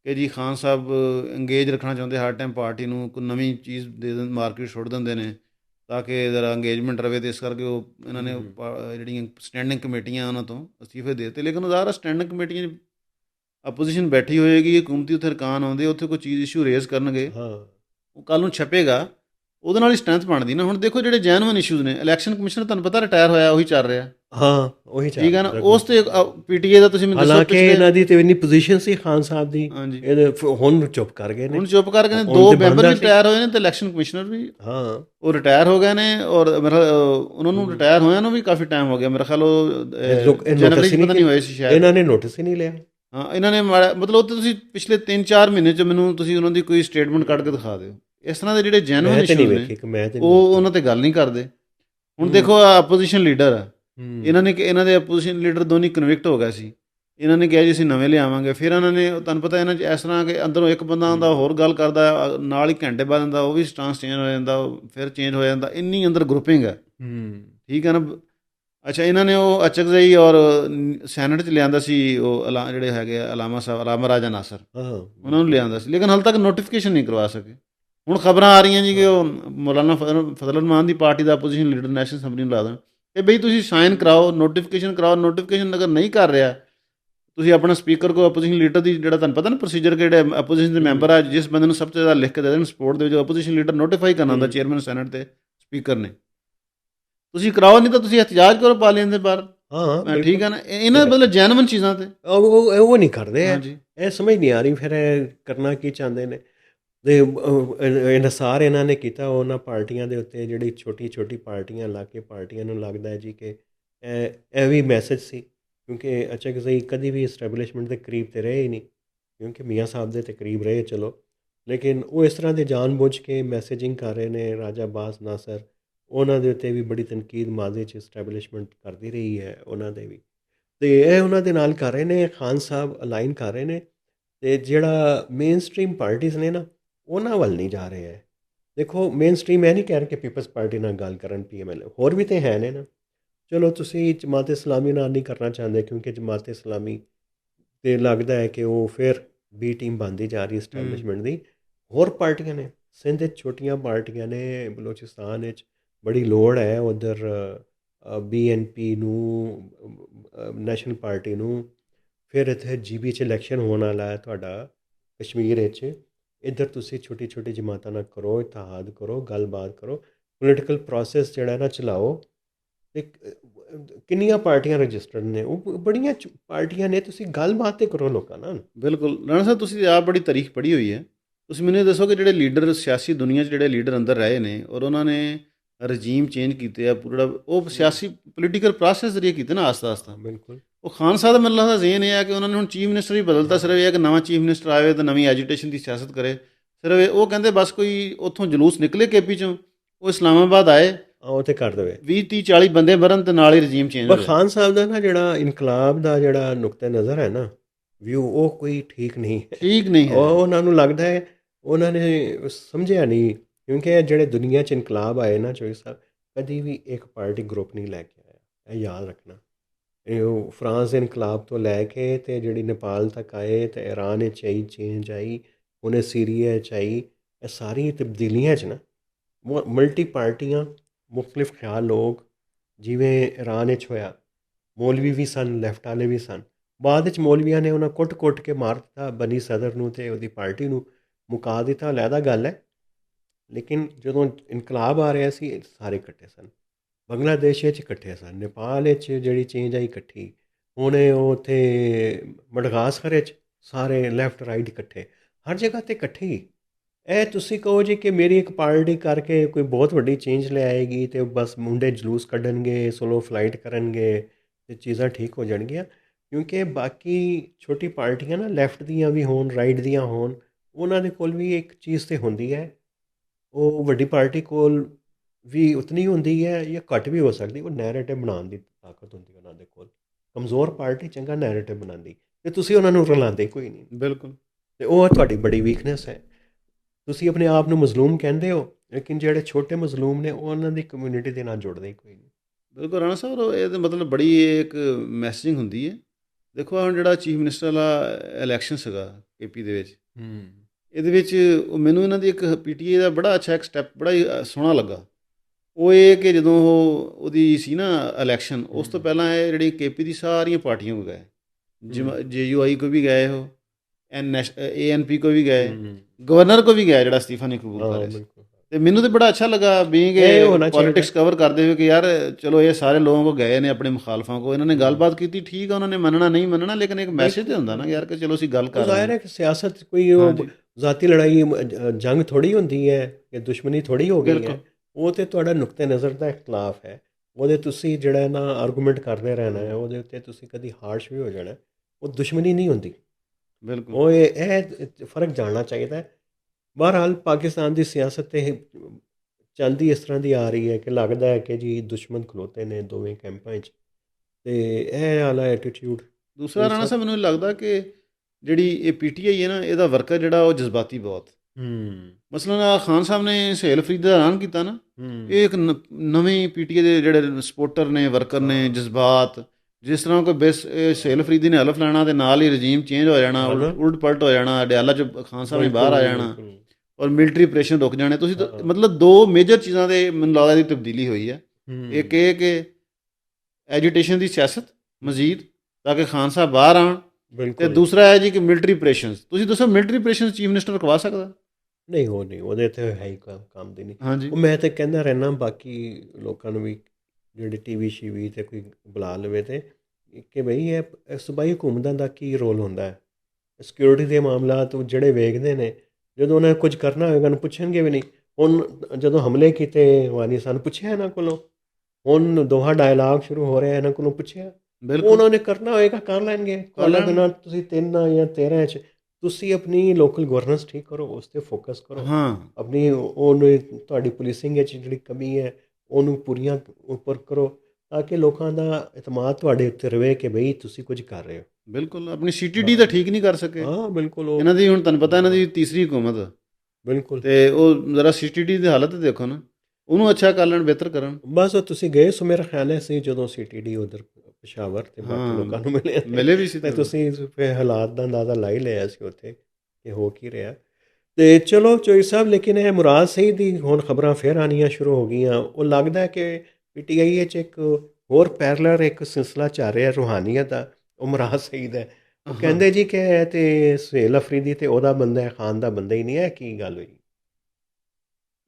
ਕਿ ਜੀ ਖਾਨ ਸਾਹਿਬ ਇੰਗੇਜ ਰੱਖਣਾ ਚਾਹੁੰਦੇ ਹਰ ਟਾਈਮ ਪਾਰਟੀ ਨੂੰ ਕੋਈ ਨਵੀਂ ਚੀਜ਼ ਦੇ ਦਿੰਦੇ ਮਾਰਕੀਟ ਛੋੜ ਦਿੰਦੇ ਨੇ ਤਾਂ ਕਿ ਜ਼ਰਾ ਇੰਗੇਜਮੈਂਟ ਰਵੇ ਤੇ ਇਸ ਕਰਕੇ ਉਹ ਇਹਨਾਂ ਨੇ ਜਿਹੜੀਆਂ ਸਟੈਂਡਿੰਗ ਕਮੇਟੀਆਂ ਉਹਨਾਂ ਤੋਂ ਅਸਤੀਫੇ ਦੇ ਦਿੱਤੇ। ਲੇਕਿਨ ਉਹ ਜ਼ਾਹਰ ਸਟੈਂਡਿੰਗ ਕਮੇਟੀਆਂ ਆਪੋਜੀਸ਼ਨ ਬੈਠੀ ਹੋਏਗੀ ਹਕੂਮਤੀ ਉੱਥੇ ਰਕਾਨ ਆਉਂਦੇ ਉੱਥੇ ਕੋਈ ਚੀਜ਼ ਇਸ਼ੂ ਰੇਜ਼ ਕਰਨਗੇ ਹਾਂ। ਉਹ ਕੱਲ ਨੂੰ ਛਪੇਗਾ ਉਹਦੇ ਨਾਲ ਹੀ ਸਟਰੈਂਥ ਬਣਦੀ ਨਾ। ਹੁਣ ਦੇਖੋ ਜਿਹੜੇ ਜੈਨੂਇਨ ਇਸ਼ੂਜ਼ ਨੇ ਇਲੈਕਸ਼ਨ ਕਮਿਸ਼ਨਰ ਤੁਹਾਨੂੰ ਪਤਾ ਰਿਟਾਇਰ ਹੋਇਆ ਉਹੀ ਚੱਲ ਰਿਹਾ। ਹਾਂ ਉਹੀ ਚੱਲ ਠੀਕ ਹੈ ਨਾ। ਉਸ ਤੇ ਪੀਟੀਏ ਦਾ ਤੁਸੀਂ ਮੈਨੂੰ ਦੱਸੋ ਹਾਲਾਂਕਿ ਇਹਨਾਂ ਦੀ ਤੇ ਇੰਨੀ ਪੋਜੀਸ਼ਨ ਸੀ ਖਾਨ ਸਾਹਿਬ ਦੀ। ਇਹਦੇ ਹੁਣ ਚੁੱਪ ਕਰ ਗਏ ਨੇ। ਹੁਣ ਚੁੱਪ ਕਰਕੇ ਨੇ ਹੁਣ ਦੋ ਮੈਂਬਰ ਵੀ। ਰਿਟਾਇਰ ਹੋਏ ਨੇ ਤੇ ਇਲੈਕਸ਼ਨ ਕਮਿਸ਼ਨਰ ਵੀ। ਹਾਂ। ਉਹ ਰਿਟਾਇਰ ਹੋ ਗਏ ਨੇ ਔਰ ਮੇਰਾ ਉਹਨਾਂ ਨੂੰ ਰਿਟਾਇਰ ਹੋਇਆਂ ਨੂੰ ਵੀ ਕਾਫੀ ਟਾਈਮ ਹੋ ਗਿਆ। ਮੇਰਾ ਖਿਆਲ ਉਹ ਜਨਵਰੀ ਪਤਾ ਨਹੀਂ ਹੋਏ ਸੀ ਸ਼ਾਇਦ। ਇਹਨਾਂ ਨੇ ਨੋਟਿਸ ਹੀ ਨਹੀਂ ਲਿਆ। ਹਾਂ ਇਹਨਾਂ ਨੇ ਮਤਲਬ ਉੱਤੇ ਤੁਸੀਂ ਪਿਛਲੇ 3-4 ਮਹੀਨੇ ਚ ਮੈਨੂੰ ਤੁਸੀਂ ਉਹਨਾਂ ਦੀ ਕੋਈ ਸਟੇਟਮੈਂਟ ਕੱਢ ਕੇ ਦਿਖਾ ਦਿਓ। ਇਸ ਤਰ੍ਹਾਂ ਦੇ ਜਿਹੜੇ ਜੈਨੂਇਨ ਇਸ਼ੂਜ਼ ਨੇ ਉਹ ਉਹਨਾਂ ਤੇ ਗੱਲ ਨਹੀਂ ਕਰਦੇ। ਹੁਣ। ਦੇਖੋ ਆਪੋਜੀਸ਼ਨ ਲੀਡਰ ਆ। ਇਹਨਾਂ ਨੇ ਕਿ ਇਹਨਾਂ ਦੇ ਆਪੋਜੀਸ਼ਨ ਲੀਡਰ ਦੋਨੀ ਕਨਵਿਕਟ ਹੋ ਗਏ ਸੀ। ਇਹਨਾਂ ਨੇ ਕਿਹਾ ਜੀ ਅਸੀਂ ਨਵੇਂ ਲਿਆਵਾਂਗੇ। ਫਿਰ ਇਹਨਾਂ ਨੇ ਤੁਹਾਨੂੰ ਪਤਾ ਇਹਨਾਂ 'ਚ ਇਸ ਤਰ੍ਹਾਂ ਕਿ ਅੰਦਰੋਂ ਇੱਕ ਬੰਦਾ ਆਉਂਦਾ ਹੋਰ ਗੱਲ ਕਰਦਾ ਨਾਲ ਹੀ ਘੰਟੇ ਬਾਅਦ ਆਉਂਦਾ ਉਹ ਵੀ ਸਟਾਂਸ ਚੇਂਜ ਹੋ ਜਾਂਦਾ ਫਿਰ ਚੇਂਜ ਹੋ ਜਾਂਦਾ। ਇੰਨੀ ਅੰਦਰ ਗਰੁੱਪਿੰਗ ਹੈ। ਹੂੰ। ਠੀਕ ਹੈ ਨਾ? ਅੱਛਾ ਇਹਨਾਂ ਨੇ ਉਹ ਅਚਕਜ਼ਈ ਔਰ ਸੈਨੇਟ 'ਚ ਲਿਆਂਦਾ ਸੀ ਉਹ ਅਲਾ- ਜਿਹੜੇ ਹੈਗੇ ਅਲਾਮਾ ਸਾਹਿਬ ਅਲਾਮਾ ਰਾਜਾ ਨਾਸਰ। ਉਹਨਾਂ ਨੂੰ ਲਿਆਂਦਾ ਸੀ। ਲੇਕਿਨ ਹਾਲ ਤੱਕ ਨੋਟੀਫਿਕੇਸ਼ਨ ਨਹੀਂ ਕਰਵਾ ਸਕੇ। ਹੁਣ ਖਬਰਾਂ ਆ ਰਹੀਆਂ ਜੀ ਕਿ ਉਹ ਮੌਲਾਨਾ ਫਜ਼ਲ ਰਹਿਮਾਨ ਦੀ ਪਾਰਟੀ ਦਾ ਆਪੋਜੀਸ਼ਨ ਲੀਡਰ ਨੈਸ਼ਨਲ ਅਸੈਂਬਲੀ ਨੂੰ ਲਾ ਦੇਣ। ਕਿ ਬਈ ਤੁਸੀਂ ਸਾਈਨ ਕਰਾਓ ਨੋਟੀਫਿਕੇਸ਼ਨ ਕਰਾਓ ਨੋਟੀਫਿਕੇਸ਼ਨ ਅਗਰ ਨਹੀਂ ਕਰ ਰਿਹਾ ਤੁਸੀਂ ਆਪਣਾ ਸਪੀਕਰ ਕੋ ਆਪੋਜੀਸ਼ਨ ਲੀਡਰ ਦੀ ਜਿਹੜਾ ਤੁਹਾਨੂੰ ਪਤਾ ਨਾ ਪ੍ਰੋਸੀਜਰ ਕਿਹੜੇ ਆਪੋਜੀਸ਼ਨ ਦੇ ਮੈਂਬਰ ਆ ਜਿਸ ਬੰਦੇ ਨੂੰ ਸਭ ਤੋਂ ਜ਼ਿਆਦਾ ਲਿਖ ਕੇ ਦੇ ਦੇਣ ਸਪੋਰਟ ਦੇ ਵਿੱਚ ਆਪੋਜੀਸ਼ਨ ਲੀਡਰ ਨੋਟੀਫਾਈ ਕਰਨਾ ਹੁੰਦਾ। ਚੇਅਰਮੈਨ ਸੈਨੇਟ ਤੇ ਸਪੀਕਰ ਨੇ। ਤੁਸੀਂ ਕਰਾਓ ਨਹੀਂ ਤਾਂ ਤੁਸੀਂ ਇhtਜਾਜ ਕਰੋ ਪਾਰਲੀਮੈਂਟ ਦੇ ਬਾਹਰ। ਹਾਂ ਠੀਕ ਹੈ ਨਾ ਇਹ- ਇਹਨਾਂ ਬਦਲੇ ਜੈਨੂਇਨ ਚੀਜ਼ਾਂ ਤੇ। ਉਹ ਉਹ- ਨਹੀਂ ਕਰਦੇ। ਇਹ ਸਮਝ ਨਹੀਂ ਆ ਰਹੀ ਫਿਰ ਇਹ ਕਰਨਾ ਕੀ ਚਾਹੁੰਦੇ ਨੇ। ਤੇ ਇਨਸਾਰ ਇਹਨਾਂ ਨੇ ਕੀਤਾ ਉਹਨਾਂ ਪਾਰਟੀਆਂ ਦੇ ਉੱਤੇ ਜਿਹੜੀ ਛੋਟੀ ਛੋਟੀ ਪਾਰਟੀਆਂ ਲਾ ਕੇ ਪਾਰਟੀਆਂ ਨੂੰ ਲੱਗਦਾ ਹੈ ਜੀ ਕਿ ਇਹ ਵੀ ਮੈਸੇਜ ਸੀ, ਕਿਉਂਕਿ ਅੱਛਾ ਅਚਕਜ਼ਈ ਕਦੀ ਵੀ ਐਸਟੈਬਲਿਸ਼ਮੈਂਟ ਦੇ ਕਰੀਬ ਤੇ ਰਹੇ ਹੀ ਨਹੀਂ, ਕਿਉਂਕਿ ਮੀਆਂ ਸਾਹਿਬ ਦੇ ਤੇ ਕਰੀਬ ਰਹੇ, ਚਲੋ। ਲੇਕਿਨ ਉਹ ਇਸ ਤਰ੍ਹਾਂ ਦੇ ਜਾਣਬੁੱਝ ਕੇ ਮੈਸੇਜਿੰਗ ਕਰ ਰਹੇ ਨੇ, ਰਾਜਾ ਬਾਸ ਨਾਸਰ, ਉਹਨਾਂ ਦੇ ਉੱਤੇ ਵੀ ਬੜੀ ਤਨਕੀਦ ਮਾਜ਼ੇ ਚ ਐਸਟੈਬਲਿਸ਼ਮੈਂਟ ਕਰਦੀ ਰਹੀ ਹੈ, ਉਹਨਾਂ ਦੇ ਵੀ। ਤੇ ਇਹ ਉਹਨਾਂ ਦੇ ਨਾਲ ਕਰ ਰਹੇ ਨੇ, ਖਾਨ ਸਾਹਿਬ ਅਲਾਈਨ ਕਰ ਰਹੇ ਨੇ, ਤੇ ਜਿਹੜਾ ਮੇਨ ਸਟ੍ਰੀਮ ਪਾਰਟੀਆਂ ਨੇ ਨਾ ਉਹਨਾਂ ਵੱਲ ਨਹੀਂ ਜਾ ਰਿਹਾ ਹੈ। ਦੇਖੋ ਮੇਨ ਸਟ੍ਰੀਮ ਇਹ ਨਹੀਂ ਕਹਿ ਰਿਹਾ ਕਿ ਪੀਪਲਸ ਪਾਰਟੀ ਨਾਲ ਗੱਲ ਕਰਨ ਪੀਐਮਐਲ ਹੋਰ ਵੀ ਤੇ ਹੈ ਨੇ ਨਾ। ਚਲੋ, ਤੁਸੀਂ ਜਮਾਤ ਇਸਲਾਮੀ ਨਾਲ ਨਹੀਂ ਕਰਨਾ ਚਾਹੁੰਦੇ ਕਿਉਂਕਿ ਜਮਾਤ ਇਸਲਾਮੀ ਤੇ ਲੱਗਦਾ ਹੈ ਕਿ ਉਹ ਫਿਰ ਬੀ ਟੀਮ ਬਣਦੀ ਜਾ ਰਹੀ ਸਟੈਬਲਿਸ਼ਮੈਂਟ ਦੀ। ਹੋਰ ਪਾਰਟੀਆਂ ਨੇ, ਸਿੰਧ ਵਿੱਚ ਛੋਟੀਆਂ ਪਾਰਟੀਆਂ ਨੇ, ਬਲੋਚਿਸਤਾਨ ਵਿੱਚ ਬੜੀ ਲੋੜ ਹੈ ਉਧਰ ਬੀਐਨਪੀ ਨੂੰ ਨੈਸ਼ਨਲ ਪਾਰਟੀ ਨੂੰ। ਫਿਰ ਇੱਥੇ ਜੀਬੀ ਚ ਇਲੈਕਸ਼ਨ ਹੋਣ ਵਾਲਾ ਹੈ ਤੁਹਾਡਾ ਕਸ਼ਮੀਰ ਵਿੱਚ। ਇੱਧਰ ਤੁਸੀਂ ਛੋਟੀ ਛੋਟੀ ਜਮਾਤਾਂ ਨਾਲ ਕਰੋ, ਇਤਿਹਾਦ ਕਰੋ, ਗੱਲਬਾਤ ਕਰੋ ਪੋਲੀਟੀਕਲ ਪ੍ਰੋਸੈਸ ਜਿਹੜਾ ਨਾ ਚਲਾਓ। ਇੱਕ ਕਿੰਨੀਆਂ ਪਾਰਟੀਆਂ ਰਜਿਸਟਰਡ ਨੇ? ਉਹ ਬੜੀਆਂ ਚ- ਪਾਰਟੀਆਂ ਨੇ, ਤੁਸੀਂ ਗੱਲਬਾਤ ਤੇ ਕਰੋ ਲੋਕਾਂ ਨਾਲ। ਬਿਲਕੁਲ। ਰਾਣਾ ਸਾਹਿਬ, ਤੁਸੀਂ ਆਪ ਬੜੀ ਤਾਰੀਖ ਪੜ੍ਹੀ ਹੋਈ ਹੈ। ਤੁਸੀਂ ਮੈਨੂੰ ਇਹ ਦੱਸੋ ਕਿ ਜਿਹੜੇ ਲੀਡਰ ਸਿਆਸੀ ਦੁਨੀਆ 'ਚ ਜਿਹੜੇ ਲੀਡਰ ਅੰਦਰ ਰਹੇ ਨੇ ਔਰ ਉਹਨਾਂ ਨੇ ਰਜੀਮ ਚੇਂਜ ਕੀਤੇ ਆ ਪੂਰਾ ਉਹ ਸਿਆਸੀ ਪੋਲੀਟੀਕਲ ਪ੍ਰੋਸੈਸ ਜ਼ਰੀਏ ਕੀਤੇ ਨਾ ਆਸਤਾ ਆਸਤਾ। ਬਿਲਕੁਲ। ਉਹ ਖਾਨ ਸਾਹਿਬ ਦਾ ਲੱਗਦਾ ਜ਼ੇਨ ਇਹ ਹੈ ਕਿ ਉਹਨਾਂ ਨੇ ਹੁਣ ਚੀਫ ਮਿਨਿਸਟਰ ਵੀ ਬਦਲਤਾ ਸਿਰਫ ਇਹ ਹੈ ਕਿ ਨਵਾਂ ਚੀਫ ਮਿਨਿਸਟਰ ਆਵੇ ਤਾਂ ਨਵੀਂ ਐਜੀਟੇਸ਼ਨ ਦੀ ਸਿਆਸਤ ਕਰੇ। ਸਿਰਫ ਉਹ ਕਹਿੰਦੇ ਬਸ ਕੋਈ ਉੱਥੋਂ ਜਲੂਸ ਨਿਕਲੇ ਕੇਪੀ ਚੋਂ ਉਹ ਇਸਲਾਮਾਬਾਦ ਆਏ। ਤੇ ਕਰ ਦੇਵੇ। 20 30 40 ਬੰਦੇ ਮਰਨ ਤੇ ਨਾਲ ਹੀ ਰਜੀਮ ਚੇਂਜ ਹੋ ਪਰ ਖਾਨ ਸਾਹਿਬ ਦਾ ਨਾ ਜਿਹੜਾ ਇਨਕਲਾਬ ਦਾ ਜਿਹੜਾ ਨੁਕਤੇ ਨਜ਼ਰ ਹੈ ਨਾ ਵਿਊ ਉਹ ਕੋਈ ਠੀਕ ਨਹੀਂ ਹੈ। ਠੀਕ ਨਹੀਂ ਉਹ ਹੈ ਉਹਨਾਂ ਨੂੰ ਲੱਗਦਾ ਹੈ ਉਹਨਾਂ ਨੇ ਸਮਝਿਆ ਨਹੀਂ ਕਿਉਂਕਿ ਇਹ ਜਿਹੜੇ ਦੁਨੀਆ 'ਚ ਇਨਕਲਾਬ ਆਏ ਨਾ ਚੋਈ ਸਾਹਿਬ, ਕਦੀ ਵੀ ਇੱਕ ਪਾਰਟੀ ਗਰੁੱਪ ਨਹੀਂ ਲੈ ਕੇ ਆਇਆ, ਇਹ ਯਾਦ ਰੱਖਣਾ। ਇਹ ਉਹ ਫਰਾਂਸ ਦੇ ਇਨਕਲਾਬ ਤੋਂ ਲੈ ਕੇ ਤੇ ਜਿਹੜੀ ਨੇਪਾਲ ਤੱਕ ਆਏ ਤੇ ਈਰਾਨ ਵਿੱਚ ਆਈ, ਚੇਂਜ ਆਈ, ਉਹਨੇ ਸੀਰੀਆ 'ਚ ਆਈ, ਇਹ ਸਾਰੀ ਤਬਦੀਲੀਆਂ 'ਚ ਨਾ ਮਲਟੀ ਪਾਰਟੀਆਂ ਮੁxtਲਿਫ ਖਿਆਲ ਲੋਕ ਜਿਵੇਂ ਈਰਾਨ ਵਿੱਚ ਹੋਇਆ, ਮੌਲਵੀ ਵੀ ਸਨ, ਲੈਫਟ ਵਾਲੇ ਵੀ ਸਨ। ਬਾਅਦ ਵਿੱਚ ਮੌਲਵੀਆਂ ਨੇ ਉਹਨਾਂ ਕੁੱਟ-ਕੁੱਟ ਕੇ ਮਾਰ ਦਿੱਤਾ, ਬਨੀ ਸਦਰ ਨੂੰ ਤੇ ਉਹਦੀ ਪਾਰਟੀ ਨੂੰ ਮੁਕਾ ਦਿੱਤਾ। ਲੈਦਾ ਗੱਲ ਹੈ ਲੇਕਿਨ ਜਦੋਂ ਇਨਕਲਾਬ ਆ ਰਿਹਾ ਸੀ ਸਾਰੇ ਇਕੱਠੇ ਸਨ। ਬੰਗਲਾਦੇਸ਼ ਵਿੱਚ ਇਕੱਠੇ ਸਨ, ਨੇਪਾਲ ਵਿੱਚ ਜਿਹੜੀ ਚੇਂਜ ਆਈ ਇਕੱਠੀ ਹੁਣੇ ਉਹ ਉੱਥੇ ਮਡਗਾਸਕਰ ਵਿੱਚ ਸਾਰੇ ਲੈਫਟ ਰਾਈਟ ਇਕੱਠੇ, ਹਰ ਜਗ੍ਹਾ ਤੇ ਇਕੱਠੇ ਹੀ। ਇਹ ਤੁਸੀਂ ਕਹੋ ਜੀ ਕਿ ਮੇਰੀ ਇੱਕ ਪਾਰਟੀ ਕਰਕੇ ਕੋਈ ਬਹੁਤ ਵੱਡੀ ਚੇਂਜ ਲੈ ਆਏਗੀ ਤੇ ਬਸ ਮੁੰਡੇ ਜਲੂਸ ਕੱਢਣਗੇ ਸੋਲੋ ਫਲਾਈਟ ਕਰਨਗੇ ਤੇ ਚੀਜ਼ਾਂ ਠੀਕ ਹੋ ਜਾਣਗੀਆਂ, ਕਿਉਂਕਿ ਬਾਕੀ ਛੋਟੀ ਪਾਰਟੀਆਂ ਨਾ ਲੈਫਟ ਦੀਆਂ ਵੀ ਹੋਣ ਰਾਈਟ ਦੀਆਂ ਹੋਣ, ਉਹਨਾਂ ਦੇ ਕੋਲ ਵੀ ਇੱਕ ਚੀਜ਼ ਤੇ ਹੁੰਦੀ ਹੈ ਉਹ ਵੱਡੀ ਪਾਰਟੀ ਕੋਲ ਵੀ ਉਤਨੀ ਹੁੰਦੀ ਹੈ ਜਾਂ ਘੱਟ ਵੀ ਹੋ ਸਕਦੀ ਉਹ ਨੈਰੇਟਿਵ ਬਣਾਉਣ ਦੀ ਤਾਕਤ ਹੁੰਦੀ ਉਹਨਾਂ ਦੇ ਕੋਲ। ਕਮਜ਼ੋਰ ਪਾਰਟੀ ਚੰਗਾ ਨੈਰੇਟਿਵ ਬਣਾਉਂਦੀ ਤੇ ਤੁਸੀਂ ਉਹਨਾਂ ਨੂੰ ਰਲਾਉਂਦੇ ਕੋਈ ਨਹੀਂ। ਬਿਲਕੁਲ। ਤੇ ਉਹ ਤੁਹਾਡੀ ਬੜੀ ਵੀਕਨੈਸ ਹੈ। ਤੁਸੀਂ ਆਪਣੇ ਆਪ ਨੂੰ ਮਜ਼ਲੂਮ ਕਹਿੰਦੇ ਹੋ ਲੇਕਿਨ ਜਿਹੜੇ ਛੋਟੇ ਮਜ਼ਲੂਮ ਨੇ ਉਹ ਉਹਨਾਂ ਦੀ ਕਮਿਊਨਿਟੀ ਦੇ ਨਾਲ ਜੁੜਦੇ ਕੋਈ ਨਹੀਂ। ਬਿਲਕੁਲ ਰਾਣਾ ਸਾਹਿਬ ਉਹ ਇਹਦੇ ਮਤਲਬ ਬੜੀ ਇੱਕ ਮੈਸੇਜਿੰਗ ਹੁੰਦੀ ਹੈ। ਦੇਖੋ ਹੁਣ ਜਿਹੜਾ ਚੀਫ ਮਿਨਿਸਟਰ ਵਾਲਾ ਇਲੈਕਸ਼ਨ ਸੀਗਾ ਕੇਪੀ ਦੇ ਵਿੱਚ ਹੂੰ। ਇਹਦੇ ਵਿੱਚ ਉਹ ਮੈਨੂੰ ਇਹਨਾਂ ਦੀ ਇੱਕ ਪੀਟੀਏ ਦਾ ਬੜਾ ਅੱਛਾ ਇੱਕ ਸਟੈਪ ਬੜਾ ਹੀ ਸੋਹਣਾ ਲੱਗਾ। ਉਹ ਇਹ ਕਿ ਜਦੋਂ ਉਹ ਉਹਦੀ ਸੀ ਨਾ ਇਲੈਕਸ਼ਨ ਉਸ ਤੋਂ ਪਹਿਲਾਂ ਇਹ ਜਿਹੜੀ ਕੇਪੀ ਦੀ ਸਾਰੀਆਂ ਪਾਰਟੀਆਂ ਕੋ ਗਏ। ਜੇਯੂਆਈ ਕੋ ਵੀ ਗਏ ਉਹ ਐਨ ਏਐਨਪੀ ਕੋ ਵੀ ਗਏ। ਗਵਰਨਰ ਕੋ ਵੀ ਗਿਆ ਜਿਹੜਾ ਅਸਤੀਫਾ ਨਹੀਂ ਕਬੂਲ ਹਾਂ ਕਰ ਰਿਹਾ ਸੀ ਤੇ ਮੈਨੂੰ ਤੇ ਬੜਾ ਅੱਛਾ ਲੱਗਾ ਬੀਇੰਗ ਇਹ। ਪੋਲਿਟਿਕਸ ਕਵਰ ਕਰਦੇ ਹੋਏ ਕਿ ਯਾਰ ਚਲੋ ਇਹ ਸਾਰੇ ਲੋਗੋਂ ਕੋ ਗਏ ਨੇ ਆਪਣੇ ਮੁਖਾਲਫਾਂ ਕੋ ਇਹਨਾਂ ਨੇ ਗੱਲਬਾਤ ਕੀਤੀ ਠੀਕ ਆ ਉਹਨਾਂ ਨੇ ਮੰਨਣਾ ਨਹੀਂ ਮੰਨਣਾ ਲੇਕਿਨ ਇੱਕ ਮੈਸੇਜ ਤੇ ਹੁੰਦਾ ਨਾ ਯਾਰ ਕਿ ਚਲੋ ਅਸੀਂ ਗੱਲ ਕਰ ਰਹੇ ਜ਼ਾਹਿਰ ਹਾਂ ਹੈ। ਕਿ ਸਿਆਸਤ ਕੋਈ। ਜ਼ਾਤੀ ਲੜਾਈ ਜੰਗ ਥੋੜੀ ਹੁੰਦੀ ਹੈ ਕਿ ਦੁਸ਼ਮਣੀ ਥੋੜੀ ਹੋ ਗਈ। ਹੈ ਉਹ ਤੇ ਤੁਹਾਡਾ ਨੁਕਤੇ ਨਜ਼ਰ ਦਾ ਇਖਤਲਾਫ ਹੈ ਉਹਦੇ ਤੁਸੀਂ ਜਿਹੜਾ ਨਾ ਆਰਗੂਮੈਂਟ ਕਰਦੇ ਰਹਿਣਾ ਹੈ ਉਹਦੇ ਉੱਤੇ ਤੁਸੀਂ ਕਦੀ ਹਾਰਸ਼ ਵੀ ਹੋ ਜਾਣਾ। ਉਹ ਦੁਸ਼ਮਣੀ ਨਹੀਂ ਹੁੰਦੀ ਬਿਲਕੁਲ ਉਹ ਇਹ ਫ਼ਰਕ ਜਾਣਨਾ ਚਾਹੀਦਾ ਹੈ ਬਹਰਹਾਲ ਪਾਕਿਸਤਾਨ ਦੀ ਸਿਆਸਤ ਤੇ ਚੱਲਦੀ ਇਸ ਤਰ੍ਹਾਂ ਦੀ ਆ ਰਹੀ ਹੈ ਕਿ ਲੱਗਦਾ ਹੈ ਕਿ ਜੀ ਦੁਸ਼ਮਣ ਖਲੋਤੇ ਨੇ ਦੋਵੇਂ ਕੈਂਪਾਂ 'ਚ ਤੇ ਇਹ ਵਾਲਾ ਐਟੀਟਿਊਡ ਦੂਸਰਾ ਰਾਣਾ ਸਾਹਿਬ ਮੈਨੂੰ ਲੱਗਦਾ ਕਿ ਜਿਹੜੀ ਇਹ ਪੀਟੀਆਈ ਹੈ ਨਾ ਇਹਦਾ ਵਰਕਰ ਜਿਹੜਾ ਉਹ ਜਜ਼ਬਾਤੀ ਬਹੁਤ। ਹੂੰ। ਮਸਲਨ ਖਾਨ ਸਾਹਿਬ ਨੇ ਸਹੇਲ ਫਰੀਦ ਦਾ ਐਲਾਨ ਕੀਤਾ ਨਾ ਇਹ ਇੱਕ ਨਵੇਂ ਪੀਟੀਏ ਦੇ ਜਿਹੜੇ ਸਪੋਰਟਰ ਨੇ ਵਰਕਰ ਨੇ ਜਜ਼ਬਾਤ ਜਿਸ ਤਰ੍ਹਾਂ ਕੋਈ ਬੇਸ ਸਹੇਲ ਫਰੀਦੀ ਨੇ ਹਲਫ ਲੈਣਾ ਤੇ ਨਾਲ ਹੀ ਰਜੀਮ ਚੇਂਜ ਹੋ ਜਾਣਾ ਉਲਟ- ਪਲਟ ਹੋ ਜਾਣਾ ਅਡਿਆਲਾ ਚ ਖਾਨ ਸਾਹਿਬ ਨੇ ਬਾਹਰ ਆ ਜਾਣਾ ਔਰ ਮਿਲਟਰੀ ਆਪਰੇਸ਼ਨ ਰੁਕ ਜਾਣੇ। ਤੁਸੀਂ। ਮਤਲਬ ਦੋ ਮੇਜਰ ਚੀਜ਼ਾਂ ਦੇ ਮੈਨੂੰ ਲੱਗਦਾ ਇਹਦੀ ਤਬਦੀਲੀ ਹੋਈ ਹੈ। ਇੱਕ ਇਹ ਕਿ ਐਜੀਟੇਸ਼ਨ ਦੀ ਸਿਆਸਤ ਮਜ਼ੀਦ ਤਾਂ ਕਿ ਖਾਨ ਸਾਹਿਬ ਬਾਹਰ ਆਣ ਤੇ ਬਿਲਕੁਲ ਦੂਸਰਾ ਹੈ ਜੀ ਕਿ ਮਿਲਟਰੀ ਆਪਰੇਸ਼ਨਸ ਤੁਸੀਂ ਦੱਸੋ ਮਿਲਟਰੀ ਆਪਰੇਸ਼ਨਸ ਚੀਫ ਮਿਨਿਸਟਰ ਰਖਵਾ ਸਕਦਾ? ਨਹੀਂ ਉਹ ਨਹੀਂ। ਉਹਦੇ ਤੇ ਹੈ ਹੀ ਕੰਮ ਦੀ ਨਹੀਂ। ਹਾਂਜੀ। ਉਹ ਮੈਂ ਤੇ ਕਹਿੰਦਾ ਰਹਿਣਾ ਬਾਕੀ ਲੋਕਾਂ ਨੂੰ ਵੀ ਜਿਹੜੇ ਟੀਵੀ ਸ਼ੀਵੀ ਤੇ ਕੋਈ ਬੁਲਾ ਲਵੇ ਤੇ ਕਿ ਭਈ ਇਹ ਸੂਬਾਈ ਹਕੂਮਤਾਂ ਦਾ ਕੀ ਰੋਲ ਹੁੰਦਾ ਹੈ? ਸਿਕਿਉਰਿਟੀ ਦੇ ਮਾਮਲਾਤ ਉਹ ਜਿਹੜੇ ਵੇਖਦੇ ਨੇ ਜਦੋਂ ਉਹਨਾਂ ਨੇ ਕੁਝ ਕਰਨਾ ਹੋਏਗਾ ਉਹਨੂੰ ਪੁੱਛਣਗੇ ਵੀ ਨਹੀਂ। ਹੁਣ ਜਦੋਂ ਹਮਲੇ ਕੀਤੇ ਅਫਗਾਨਿਸਤਾਨ ਪੁੱਛਿਆ ਇਹਨਾਂ ਕੋਲੋਂ ਹੁਣ ਦੋਹਾ ਡਾਇਲਾਗ ਸ਼ੁਰੂ ਹੋ ਰਿਹਾ ਇਹਨਾਂ ਕੋਲੋਂ ਪੁੱਛਿਆ। ਉਹਨਾਂ ਨੇ ਕਰਨਾ ਹੋਏਗਾ ਕਰ ਲੈਣਗੇ। ਕਰ ਲੈਣਗੇ। ਲੈਣਾ ਤੁਸੀਂ ਤਿੰਨ ਜਾਂ 13 ਚ ਤੁਸੀਂ ਆਪਣੀ ਲੋਕਲ ਗਵਰਨੈਂਸ ਠੀਕ ਕਰੋ ਉਸ ਤੇ ਫੋਕਸ ਕਰੋ। ਹਾਂ। ਆਪਣੀ ਉਹਨੂੰ ਤੁਹਾਡੀ ਪੁਲਿਸਿੰਗ ਵਿੱਚ ਜਿਹੜੀ ਕਮੀ ਹੈ ਉਹਨੂੰ ਪੂਰੀਆਂ ਉੱਪਰ ਕਰੋ ਤਾਂ ਕਿ ਲੋਕਾਂ ਦਾ ਇਤਮਾਦ ਤੁਹਾਡੇ ਉੱਤੇ ਰਵੇ ਕਿ ਬਈ ਤੁਸੀਂ ਕੁਝ ਕਰ ਰਹੇ ਹੋ। ਬਿਲਕੁਲ ਆਪਣੀ ਸੀਟੀਡੀ ਤਾਂ ਠੀਕ ਨਹੀਂ ਕਰ ਸਕੇ। ਹਾਂ ਬਿਲਕੁਲ ਇਹਨਾਂ ਦੀ ਹੁਣ ਤੁਹਾਨੂੰ ਪਤਾ ਇਹਨਾਂ ਦੀ ਤੀਸਰੀ ਹਕੂਮਤ। ਬਿਲਕੁਲ। ਤੇ ਉਹ ਜ਼ਰਾ ਸੀਟੀਡੀ ਦੀ ਹਾਲਤ ਦੇਖੋ ਨਾ। ਉਹਨੂੰ ਅੱਛਾ ਕਰ ਲੈਣ ਬਿਹਤਰ ਕਰਨ। ਬਸ ਤੁਸੀਂ ਗਏ ਸੋ ਮੇਰਾ ਖਿਆਲ ਹੈ ਸੀ ਜਦੋਂ ਸੀਟੀਡੀ ਉਧਰ ਪਸ਼ਾਵਰ ਤੇ ਬਾਕੀ। ਲੋਕਾਂ ਨੂੰ ਮਿਲੇ ਮਿਲੇ ਵੀ ਸੀ ਤੁਸੀਂ ਫਿਰ ਹਾਲਾਤ ਦਾ ਅੰਦਾਜ਼ਾ ਲਾ ਹੀ ਲਿਆ ਸੀ ਉੱਥੇ ਕਿ ਹੋ ਕੀ ਰਿਹਾ। ਤੇ ਚਲੋ ਚੋਈ ਸਾਹਿਬ ਲੇਕਿਨ ਇਹ ਮੁਰਾਦ ਸਹੀ ਦੀ ਹੁਣ ਖਬਰਾਂ ਫੇਰ ਆਣੀਆਂ ਸ਼ੁਰੂ ਹੋ ਗਈਆਂ। ਉਹ ਲੱਗਦਾ ਹੈ ਕਿ ਪੀਟੀਆਈ ਚ ਇੱਕ ਹੋਰ ਪੈਰਲਰ ਇੱਕ ਸਿਲਸਿਲਾ ਚੱਲ ਰਿਹਾ ਰੂਹਾਨੀਅਤ ਦਾ ਉਹ ਮੁਰਾਦ ਸਈਦ ਹੈ। ਉਹ। ਕਹਿੰਦੇ ਜੀ ਕਿ ਇਹ ਤੇ ਸੁਹੇਲ ਅਫਰੀਦੀ ਤੇ ਉਹਦਾ ਬੰਦਾ ਹੈ ਖਾਨ ਦਾ ਬੰਦਾ ਹੀ ਨਹੀਂ ਹੈ ਕੀ ਗੱਲ ਹੋਈ?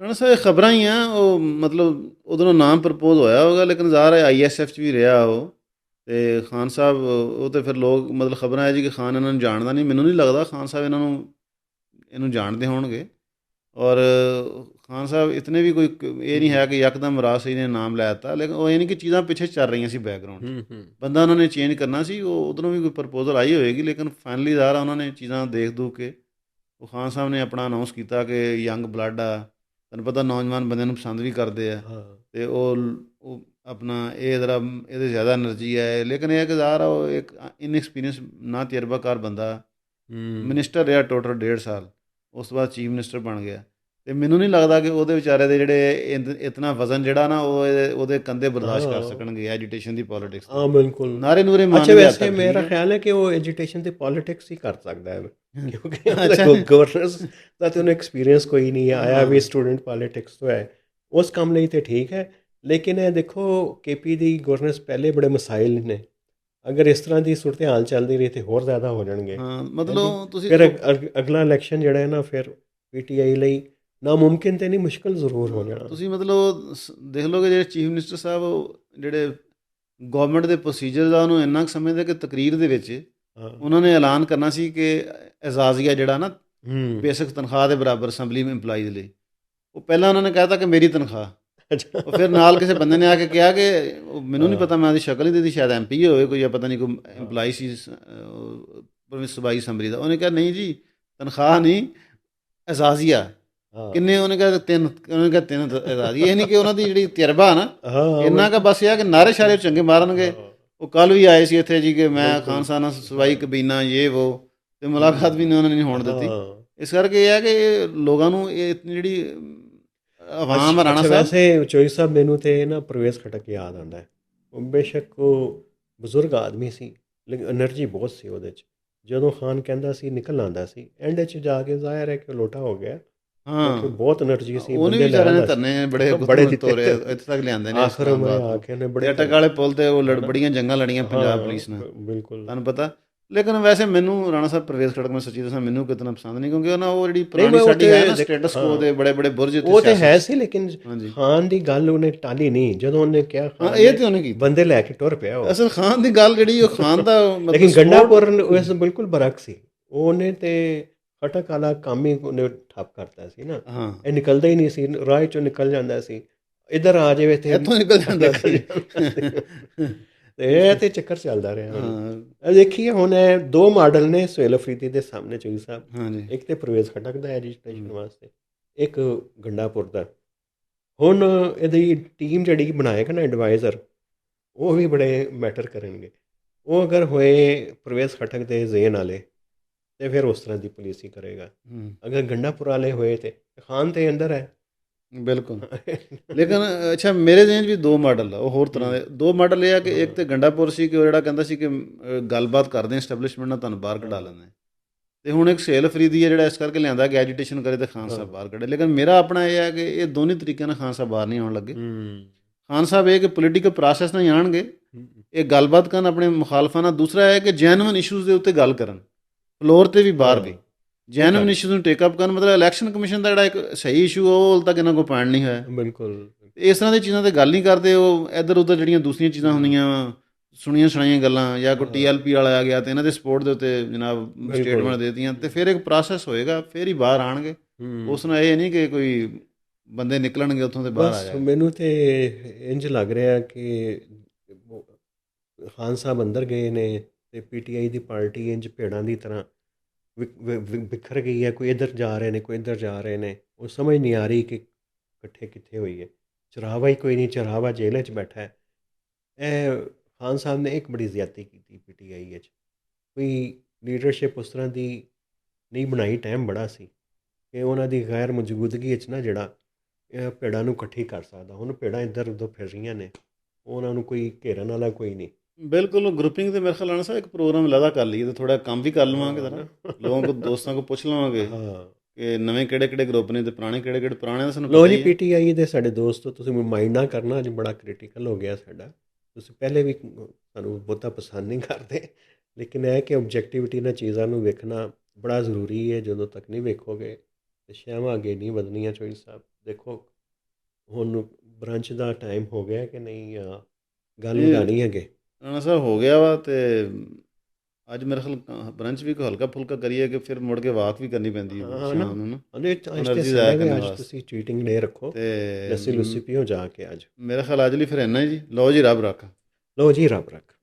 ਰਾਣਾ ਸਾਹਿਬ ਖਬਰਾਂ ਹੀ ਆ ਉਹ ਮਤਲਬ ਉਧਰੋਂ ਨਾਮ ਪ੍ਰਪੋਜ਼ ਹੋਇਆ ਹੋਗਾ ਲੇਕਿਨ ਜ਼ਾਹਰ ਹੈ ਆਈਐਸਐਫ ਚ ਵੀ ਰਿਹਾ ਉਹ। ਤੇ ਖਾਨ ਸਾਹਿਬ ਉਹ ਤੇ ਫਿਰ ਲੋਕ ਮਤਲਬ ਖਬਰਾਂ ਹੈ ਜੀ ਕਿ ਖਾਨ ਇਹਨਾਂ ਨੂੰ ਜਾਣਦਾ ਨਹੀਂ। ਮੈਨੂੰ ਨਹੀਂ ਲੱਗਦਾ ਖਾਨ ਸਾਹਿਬ ਇਹਨਾਂ ਨੂੰ ਇਹਨੂੰ ਜਾਣਦੇ ਹੋਣਗੇ। ਔਰ ਖਾਨ ਸਾਹਿਬ ਇਤਨੇ ਵੀ ਕੋਈ ਇਹ ਨਹੀਂ ਹੈ ਕਿ ਯਕਦਮ ਰਾਸੀ ਨੇ ਨਾਮ ਲੈ ਦਿੱਤਾ ਲੇਕਿਨ ਉਹ ਇਹ ਨਹੀਂ ਕਿ ਚੀਜ਼ਾਂ ਪਿੱਛੇ ਚੱਲ ਰਹੀਆਂ ਸੀ ਬੈਕਗ੍ਰਾਉਂਡ ਬੰਦਾ ਉਹਨਾਂ ਨੇ ਚੇਂਜ ਕਰਨਾ ਸੀ ਉਹ ਉਧਰੋਂ ਵੀ ਕੋਈ ਪ੍ਰਪੋਜ਼ਲ ਆਈ ਹੋਏਗੀ ਲੇਕਿਨ ਫਾਈਨਲੀ ਜ਼ਾਹਰ ਆ ਉਹਨਾਂ ਨੇ ਚੀਜ਼ਾਂ ਦੇਖ ਦੂ ਕੇ ਉਹ ਖਾਨ ਸਾਹਿਬ ਨੇ ਆਪਣਾ ਅਨਾਉਂਸ ਕੀਤਾ ਕਿ ਯੰਗ ਬਲੱਡ ਆ। ਤੁਹਾਨੂੰ ਪਤਾ ਨੌਜਵਾਨ ਬੰਦੇ ਨੂੰ ਪਸੰਦ ਵੀ ਕਰਦੇ ਆ। ਤੇ ਉਹ ਆਪਣਾ ये ज़रा ਇਹਦੇ ਜ਼ਿਆਦਾ એનર્ਜੀ ਹੈ। ਲੇਕਿਨ ਇਹ ਗੁਜ਼ਾਰ ਇੱਕ ਇਨਐਕਸਪੀਰੀਅੰਸ ਨਾ ਤਜਰਬਾਕਾਰ ਬੰਦਾ ਮਿਨਿਸਟਰ ਰਿਹਾ ਟੋਟਲ ਡੇਢ ਸਾਲ। ਉਸ ਤੋਂ ਬਾਅਦ ਚੀਫ ਮਿਨਿਸਟਰ ਬਣ ਗਿਆ। ਤੇ ਮੈਨੂੰ ਨਹੀਂ ਲੱਗਦਾ ਕਿ ਉਹਦੇ ਵਿਚਾਰੇ ਦੇ ਜਿਹੜੇ ਇਤਨਾ ਵਜ਼ਨ ਜਿਹੜਾ ਨਾ ਉਹ ਉਹਦੇ ਕੰਦੇ ਬਰਦਾਸ਼ਤ ਕਰ ਸਕਣਗੇ ਐਜੀਟੇਸ਼ਨ ਦੀ ਪੋਲਿਟਿਕਸ ਹਾਂ ਬਿਲਕੁਲ। ਨਾਰੇ ਨੂਰੇ ਮਾਨ ਅੱਛਾ ਵੈਸੇ ਮੇਰਾ ਖਿਆਲ ਹੈ ਕਿ ਉਹ ਐਜੀਟੇਸ਼ਨ ਦੀ ਪੋਲਿਟਿਕਸ ਹੀ ਕਰ ਸਕਦਾ ਹੈ। ਕਿਉਂਕਿ ਅੱਛਾ। ਗਵਰਨਰਸ ਦਾ ਤੇ ਉਹਨੂੰ ਐਕਸਪੀਰੀਅੰਸ ਕੋਈ ਨਹੀਂ ਆਇਆ ਵੀ ਸਟੂਡੈਂਟ ਪੋਲਿਟਿਕਸ ਤੋਂ ਹੈ। ਉਸ ਕੰਮ ਲਈ ਤੇ ਠੀਕ ਹੈ। ਲੇਕਿਨ ਇਹ ਦੇਖੋ ਕੇਪੀ ਦੀ ਗਵਰਨੈਂਸ ਪਹਿਲੇ ਬੜੇ ਮਸਾਇਲ ਨੇ। ਅਗਰ ਇਸ ਤਰ੍ਹਾਂ ਦੀ ਸੂਰਤ ਹਾਲ ਚੱਲਦੀ ਰਹੀ ਤੇ ਹੋਰ ਜ਼ਿਆਦਾ ਹੋ ਜਾਣਗੇ। ਹਾਂ ਮਤਲਬ ਤੁਸੀਂ ਫਿਰ ਅਗ- ਅਗ- ਅਗਲਾ ਇਲੈਕਸ਼ਨ ਜਿਹੜਾ ਹੈ ਨਾ ਫਿਰ ਪੀਟੀਆਈ ਲਈ ਨਾਮੁਮਕਿਨ ਤੇ ਨਹੀਂ ਮੁਸ਼ਕਲ ਜ਼ਰੂਰ ਹੋ ਜਾਣਾ। ਤੁਸੀਂ ਮਤਲਬ ਦੇਖ ਲਓਗੇ ਜਿਹੜੇ ਚੀਫ ਮਿਨਿਸਟਰ ਸਾਹਿਬ ਜਿਹੜੇ ਗਵਰਨਮੈਂਟ ਦੇ ਪ੍ਰੋਸੀਜਰ ਦਾ ਉਹਨੂੰ ਇੰਨਾ ਕੁ ਸਮਝਦੇ ਕਿ ਤਕਰੀਰ ਦੇ ਵਿੱਚ ਉਹਨਾਂ ਨੇ ਐਲਾਨ ਕਰਨਾ ਸੀ ਕਿ ਐਜ਼ਾਜ਼ੀਆ ਜਿਹੜਾ ਨਾ ਬੇਸਿਕ ਤਨਖਾਹ ਦੇ ਬਰਾਬਰ ਅਸੈਂਬਲੀ EMPLOYEES ਲਈ। ਉਹ ਪਹਿਲਾਂ ਉਹਨਾਂ ਨੇ ਕਹਿਤਾ ਕਿ ਮੇਰੀ ਤਨਖਾਹ। ਅੱਛਾ ਫਿਰ ਨਾਲ ਕਿਸੇ ਬੰਦੇ ਨੇ ਆ ਕੇ ਕਿਹਾ ਕਿ ਮੈਨੂੰ ਨਹੀਂ ਪਤਾ ਮੈਂ ਉਹਦੀ ਸ਼ਕਲ ਹੀ ਦਿੱਤੀ ਸ਼ਾਇਦ ਐਮਪੀ ਹੋਵੇ ਕੋਈ ਜਾਂ ਪਤਾ ਨਹੀਂ ਕੋਈ EMPLOYEE ਸੀ ਪ੍ਰੋਵਿੰਸ ਸੂਬਾਈ ਅਸੈਂਬਲੀ ਦਾ ਉਹਨੇ ਕਿਹਾ ਨਹੀਂ ਜੀ ਤਨਖਾਹ ਨਹੀਂ ਐਜ਼ਾਜ਼ੀਆ ਹਾਂ ਕਿੰਨੇ ਉਹਨੇ ਕਿਹਾ ਤਿੰਨ ਉਹਨੇ ਕਿਹਾ ਤਿੰਨ ਐਜ਼ਾਜ਼ੀਆ ਇਹ ਨਹੀਂ ਕਿ ਉਹਨਾਂ ਦੀ ਜਿਹੜੀ ਤਜਰਬਾ ਨਾ ਇੰਨਾ ਕਾ ਬਸ ਇਹ ਆ ਕਿ ਨਾਰੇ ਸ਼ਾਰੇ ਚੰਗੇ ਮਾਰਨਗੇ। ਉਹ ਕੱਲ ਵੀ ਆਏ ਸੀ ਇੱਥੇ ਜੀ ਕਿ ਮੈਂ। ਖਾਨ ਸਾਹਿਬ ਨਾਲ ਸਵਾਈ ਕਬੀਨਾ ਇਹ ਉਹ ਤੇ ਮੁਲਾਕਾਤ ਵੀ ਨਹੀਂ ਉਹਨਾਂ ਨੇ ਨਹੀਂ ਹੋਣ ਦਿੱਤੀ। ਇਸ ਕਰਕੇ ਇਹ ਹੈ ਕਿ ਲੋਕਾਂ ਨੂੰ ਇਹ ਜਿਹੜੀ ਆਵਾਮ ਰਾਣਾ ਸਾਹਿਬ। ਵੈਸੇ ਚੋਈ ਸਾਹਿਬ ਮੈਨੂੰ ਤੇ ਨਾ ਪ੍ਰਵੇਸ਼ ਖਟਕ ਯਾਦ ਆਉਂਦਾ ਉਹ ਬੇਸ਼ੱਕ ਉਹ ਬਜ਼ੁਰਗ ਆਦਮੀ ਸੀ ਲੇਕਿਨ એનર્ਜੀ ਬਹੁਤ ਸੀ ਉਹਦੇ ਚ। ਜਦੋਂ ਖਾਨ ਕਹਿੰਦਾ ਸੀ ਨਿਕਲ ਆਂਦਾ ਸੀ ਐਂਡ ਚ ਜਾ ਕੇ ਜ਼ਾਹਿਰ ਹੈ ਕਿ ਲੋਟਾ ਹੋ ਗਿਆ। ਹਾਂ। ਬਹੁਤ એનર્ਜੀ ਸੀ ਉਹਨੇ ਵਿਚਾਰਿਆਂ ਨੇ ਧਰਨੇ ਬੜੇ ਬੜੇ ਤੋਰੇ ਇੱਥੇ ਤੱਕ ਲਿਆਂਦੇ ਨੇ ਆਖਰ ਮੈਂ ਆ ਕੇ ਨੇ ਬੜੇ ਅਟਕ ਵਾਲੇ ਤੇ ਉਹ ਲੜਬੜੀਆਂ ਜੰਗਾਂ ਲੜੀਆਂ ਪੰਜਾਬ ਪੁਲਿਸ ਨਾਲ। ਬਿਲਕੁਲ। ਤੁਹਾਨੂੰ ਪਤਾ? ਲੇਕਿਨ ਵੈਸੇ ਮੈਨੂੰ ਰਾਣਾ ਸਾਹਿਬ ਪ੍ਰਵੇਸ਼ ਖੜਕ ਮੈਂ ਸੱਚੀ ਦੱਸਾਂ ਮੈਨੂੰ ਕਿਤਨਾ ਪਸੰਦ ਨਹੀਂ ਕਿਉਂਕਿ ਉਹ ਨਾ ਉਹ ਜਿਹੜੀ ਪੁਰਾਣੀ ਸਾਡੀ ਹੈ ਨਾ ਸਟੇਟਸ ਕੋ। ਦੇ ਬੜੇ ਬੜੇ ਬੁਰਜ ਉਹ ਤੇ ਹੈ ਸੀ ਲੇਕਿਨ ਖਾਨ ਦੀ ਗੱਲ ਉਹਨੇ ਟਾਲੀ ਨਹੀਂ ਜਦੋਂ ਉਹਨੇ ਕਿਹਾ ਹਾਂ ਇਹ ਤੇ ਉਹਨੇ ਕੀਤੀ ਬੰਦੇ ਲੈ ਕੇ ਟੁਰ ਪਿਆ ਉਹ। ਅਸਲ ਖਾਨ ਦੀ ਗੱਲ ਜਿਹੜੀ ਉਹ ਖਾਨ ਦਾ ਮਤਲਬ ਲੇਕਿਨ ਗੰਡਾਪੁਰ ਉਸ ਬਿਲਕੁਲ ਬਰਕ ਸੀ। ਉਹਨੇ ਤੇ ਖਟਕ ਵਾਲਾ ਕੰਮ ਹੀ ਉਹਨੇ ਠੱਪ ਕਰਤਾ ਸੀ ਨਾ। ਇਹ ਨਿਕਲਦਾ ਹੀ ਨਹੀਂ ਸੀ ਰਾਹ ਚੋਂ ਨਿਕਲ ਜਾਂਦਾ ਸੀ। ਇੱਧਰ ਆ ਜਾਵੇ ਤੇ ਇੱਥੋਂ ਨਿਕਲ ਜਾਂਦਾ ਸੀ। ਤੇ ਇਹ ਤੇ ਚੱਕਰ ਚੱਲਦਾ ਰਿਹਾ। ਹਾਂ। ਇਹ ਦੇਖੀਏ ਹੁਣ ਇਹ ਦੋ ਮਾਡਲ ਨੇ ਸੁਹੇਲ ਅਫਰੀਦੀ ਦੇ ਸਾਹਮਣੇ ਚੋਈ ਸਾਹਿਬ। ਹਾਂਜੀ। ਇੱਕ ਤੇ ਪ੍ਰਵੇਸ਼ ਖਟਕ ਦਾ ਰਜਿਸਟ੍ਰੇਸ਼ਨ ਵਾਸਤੇ ਇੱਕ ਗੰਡਾਪੁਰ ਦਾ। ਹੁਣ ਇਹਦੀ ਟੀਮ ਜਿਹੜੀ ਬਣਾਏਗਾ ਨਾ ਐਡਵਾਈਜ਼ਰ ਉਹ ਵੀ ਬੜੇ ਮੈਟਰ ਕਰਨਗੇ। ਉਹ ਅਗਰ ਹੋਏ ਪ੍ਰਵੇਸ਼ ਖਟਕ ਦੇ ਜ਼ੇਨ ਵਾਲੇ ਤੇ ਫਿਰ ਉਸ ਤਰ੍ਹਾਂ ਦੀ ਪੁਲਿਸ ਹੀ ਕਰੇਗਾ। ਹੂੰ, ਅਗਰ ਗੰਡਾਪੁਰ ਵਾਲੇ ਹੋਏ ਤੇ ਖਾਨ ਤੇ ਅੰਦਰ ਹੈ। ਬਿਲਕੁਲ। ਲੇਕਿਨ ਅੱਛਾ ਮੇਰੇ ਜ਼ਿਹਨ ਵੀ ਦੋ ਮਾਡਲ ਆ ਉਹ ਹੋਰ ਤਰ੍ਹਾਂ ਦੇ। ਦੋ ਮਾਡਲ ਇਹ ਆ ਕਿ ਇੱਕ ਤੇ ਗੰਡਾਪੁਰ ਸੀ ਕਿ ਉਹ ਜਿਹੜਾ ਕਹਿੰਦਾ ਸੀ ਕਿ ਗੱਲਬਾਤ ਕਰਦੇ ਆ ਐਸਟੈਬਲਿਸ਼ਮੈਂਟ ਨਾਲ ਤੁਹਾਨੂੰ ਬਾਹਰ ਕਢਾ ਲੈਂਦੇ। ਤੇ ਹੁਣ ਇੱਕ ਸੇਲ ਫਰੀਦੀ ਹੈ ਜਿਹੜਾ ਇਸ ਕਰਕੇ ਲਿਆਂਦਾ ਕਿ ਐਜੀਟੇਸ਼ਨ ਕਰੇ ਤੇ ਖਾਨ ਸਾਹਿਬ ਬਾਹਰ ਕੱਢੇ। ਲੇਕਿਨ ਮੇਰਾ ਆਪਣਾ ਇਹ ਹੈ ਕਿ ਇਹ ਦੋਨੇ ਤਰੀਕਿਆਂ ਨਾਲ ਖਾਨ ਸਾਹਿਬ ਬਾਹਰ ਨਹੀਂ ਆਉਣ ਲੱਗੇ। ਖਾਨ ਸਾਹਿਬ ਇਹ ਕਿ ਪੋਲੀਟੀਕਲ ਪ੍ਰੋਸੈਸ ਨਾਲ ਆਣਗੇ ਇਹ ਗੱਲਬਾਤ ਕਰਨ ਆਪਣੇ ਮੁਖਾਲਫਾਂ ਨਾਲ। ਦੂਸਰਾ ਹੈ ਕਿ ਜੈਨੂਇਨ ਇਸ਼ੂਜ਼ ਦੇ ਉੱਤੇ ਗੱਲ ਕਰਨ। ਫਲੋਰ ਤੇ ਵੀ ਬਾਹਰ ਵੀ ਜੈਨੂਇਨ ਇਸ਼ੂਜ਼ ਨੂੰ ਟੇਕ ਅਪ ਕਰਨ ਮਤਲਬ ਇਲੈਕਸ਼ਨ ਕਮਿਸ਼ਨ ਦਾ ਜਿਹੜਾ ਇੱਕ ਸਹੀ ਇਸ਼ੂ ਉਹ ਹਾਲ ਤੱਕ ਇਹਨਾਂ ਕੋਲ ਪੁਆਇੰਟ ਨਹੀਂ ਹੋਇਆ। ਬਿਲਕੁਲ। ਇਸ ਤਰ੍ਹਾਂ ਦੀਆਂ ਚੀਜ਼ਾਂ ਤੇ ਗੱਲ ਨਹੀਂ ਕਰਦੇ ਉਹ ਇੱਧਰ ਉੱਧਰ ਜਿਹੜੀਆਂ ਦੂਸਰੀਆਂ ਚੀਜ਼ਾਂ ਹੁੰਦੀਆਂ ਸੁਣੀਆਂ ਸੁਣਾਈਆਂ ਗੱਲਾਂ ਜਾਂ ਕੋਈ ਟੀਐਲਪੀ ਵਾਲਾ ਆ ਗਿਆ ਤੇ ਇਹਨਾਂ ਦੇ ਸਪੋਰਟ ਦੇ ਉੱਤੇ ਜਨਾਬ ਸਟੇਟਮੈਂਟ ਦੇ ਦਿੱਤੀਆਂ ਤੇ ਫਿਰ ਇੱਕ ਪ੍ਰੋਸੈਸ ਹੋਏਗਾ ਫਿਰ ਹੀ ਬਾਹਰ ਆਣਗੇ। ਉਸ ਨਾਲ ਇਹ ਨਹੀਂ ਕਿ ਕੋਈ ਬੰਦੇ ਨਿਕਲਣਗੇ ਉੱਥੋਂ ਤੇ ਬਾਹਰ ਆ ਬਸ ਜਾਏ ਮੈਨੂੰ ਤੇ ਇੰਜ ਲੱਗ ਰਿਹਾ ਕਿ ਖਾਨ ਸਾਹਿਬ ਅੰਦਰ ਗਏ ਨੇ ਤੇ ਪੀਟੀਆਈ ਦੀ ਪਾਰਟੀ ਇੰਜ ਭੇੜਾਂ ਦੀ ਤਰ੍ਹਾਂ ਬਿਖਰ ਗਈ ਹੈ, ਕੋਈ ਇੱਧਰ ਜਾ ਰਹੇ ਨੇ, ਕੋਈ ਇੱਧਰ ਜਾ ਰਹੇ ਨੇ, ਉਹ ਸਮਝ ਨਹੀਂ ਆ ਰਹੀ ਕਿ ਇਕੱਠੇ ਕਿੱਥੇ ਹੋਈਏ। ਚਰਾਵਾ ਹੀ ਕੋਈ ਨਹੀਂ, ਚਰਾਵਾ ਜੇਲ੍ਹ 'ਚ ਬੈਠਾ ਹੈ। ਇਹ ਖਾਨ ਸਾਹਿਬ ਨੇ ਇੱਕ ਬੜੀ ਜ਼ਿਆਦਤੀ ਕੀਤੀ ਪੀਟੀਆਈ ਵਿੱਚ। ਕੋਈ ਲੀਡਰਸ਼ਿਪ ਉਸ ਤਰ੍ਹਾਂ ਦੀ ਨਹੀਂ ਬਣਾਈ, ਟਾਈਮ ਬੜਾ ਸੀ ਕਿ ਉਹਨਾਂ ਦੀ ਗੈਰ ਮੌਜੂਦਗੀ ਵਿੱਚ ਨਾ ਜਿਹੜਾ ਇਹ ਭੇੜਾਂ ਨੂੰ ਇਕੱਠੀ ਕਰ ਸਕਦਾ। ਹੁਣ ਭੇੜਾਂ ਇੱਧਰ ਉੱਧਰ ਫਿਰ ਰਹੀਆਂ ਨੇ, ਉਹਨਾਂ ਨੂੰ ਕੋਈ ਘੇਰਨ ਵਾਲਾ ਕੋਈ ਨਹੀਂ। ਬਿਲਕੁਲ ਗਰੁੱਪਿੰਗ ਤੇ ਮੇਰੇ ਖਿਆਲ ਨਾਲ ਸਰ ਇੱਕ ਪ੍ਰੋਗਰਾਮ ਲਦਾ ਕਰ ਲਈਏ ਤੇ ਥੋੜਾ ਕੰਮ ਵੀ ਕਰ ਲਵਾਂਗੇ ਜ਼ਰਾ। ਲੋਕਾਂ ਕੋ ਦੋਸਤਾਂ ਕੋ ਪੁੱਛ ਲਵਾਂਗੇ ਹਾਂ। ਕਿ ਨਵੇਂ ਕਿਹੜੇ ਕਿਹੜੇ ਗਰੁੱਪ ਨੇ ਤੇ ਪੁਰਾਣੇ ਕਿਹੜੇ ਕਿਹੜੇ ਪੁਰਾਣੇ ਦਾ ਸਾਨੂੰ ਲੋ ਜੀ। ਪੀਟੀਆਈ ਦੇ ਸਾਡੇ ਦੋਸਤ ਤੁਸੀਂ ਮਾਈਂਡ ਨਾ ਕਰਨਾ ਅੱਜ ਬੜਾ ਕ੍ਰਿਟੀਕਲ ਹੋ ਗਿਆ ਸਾਡਾ। ਤੁਸੀਂ ਪਹਿਲੇ ਵੀ ਸਾਨੂੰ ਬਹੁਤਾ ਪਸੰਦ ਨਹੀਂ ਕਰਦੇ ਲੇਕਿਨ ਇਹ ਕਿ ਆਬਜੈਕਟਿਵਿਟੀ ਨਾਲ ਚੀਜ਼ਾਂ ਨੂੰ ਵੇਖਣਾ ਬੜਾ ਜ਼ਰੂਰੀ ਹੈ ਜਦੋਂ ਤੱਕ ਨਹੀਂ ਵੇਖੋਗੇ ਤੇ ਸ਼ਾਮਾਂ ਅੱਗੇ ਨਹੀਂ ਵਧਣੀਆਂ ਚੋਈ ਸਾਹਿਬ ਦੇਖੋ ਹੁਣ ਬ੍ਰਾਂਚ ਦਾ ਟਾਈਮ ਹੋ ਗਿਆ ਕਿ ਨਹੀਂ ਗੱਲ ਵਧਾਣੀ ਹੈਗੇ। ਰਾਣਾ ਸਾਹਿਬ ਹੋ ਗਿਆ ਵਾ ਤੇ ਅੱਜ ਮੇਰੇ ਖਿਆਲ ਬ੍ਰੰਚ ਵੀ ਕੋਈ ਹਲਕਾ ਫੁਲਕਾ ਕਰੀਏ ਕਿ ਫਿਰ ਮੁੜ ਕੇ ਵਾਕ ਵੀ ਕਰਨੀ ਪੈਂਦੀ ਹੈ। ਸ਼ਾਮ ਨੂੰ। ਨਾ ਅਨੇ ਅੱਜ। ਤੁਸੀਂ ਚੀਟਿੰਗ ਡੇ ਰੱਖੋ ਤੇ ਲੱਸੀ ਲੁੱਸੀ ਪੀਓ ਜਾ ਕੇ ਅੱਜ। ਮੇਰੇ ਖਿਆਲ ਅੱਜ ਲਈ ਫਿਰ ਇੰਨਾ ਹੀ ਜੀ। ਲਓ ਜੀ ਰੱਬ ਰੱਖਾ। ਲੋ ਜੀ ਰੱਬ ਰੱਖ।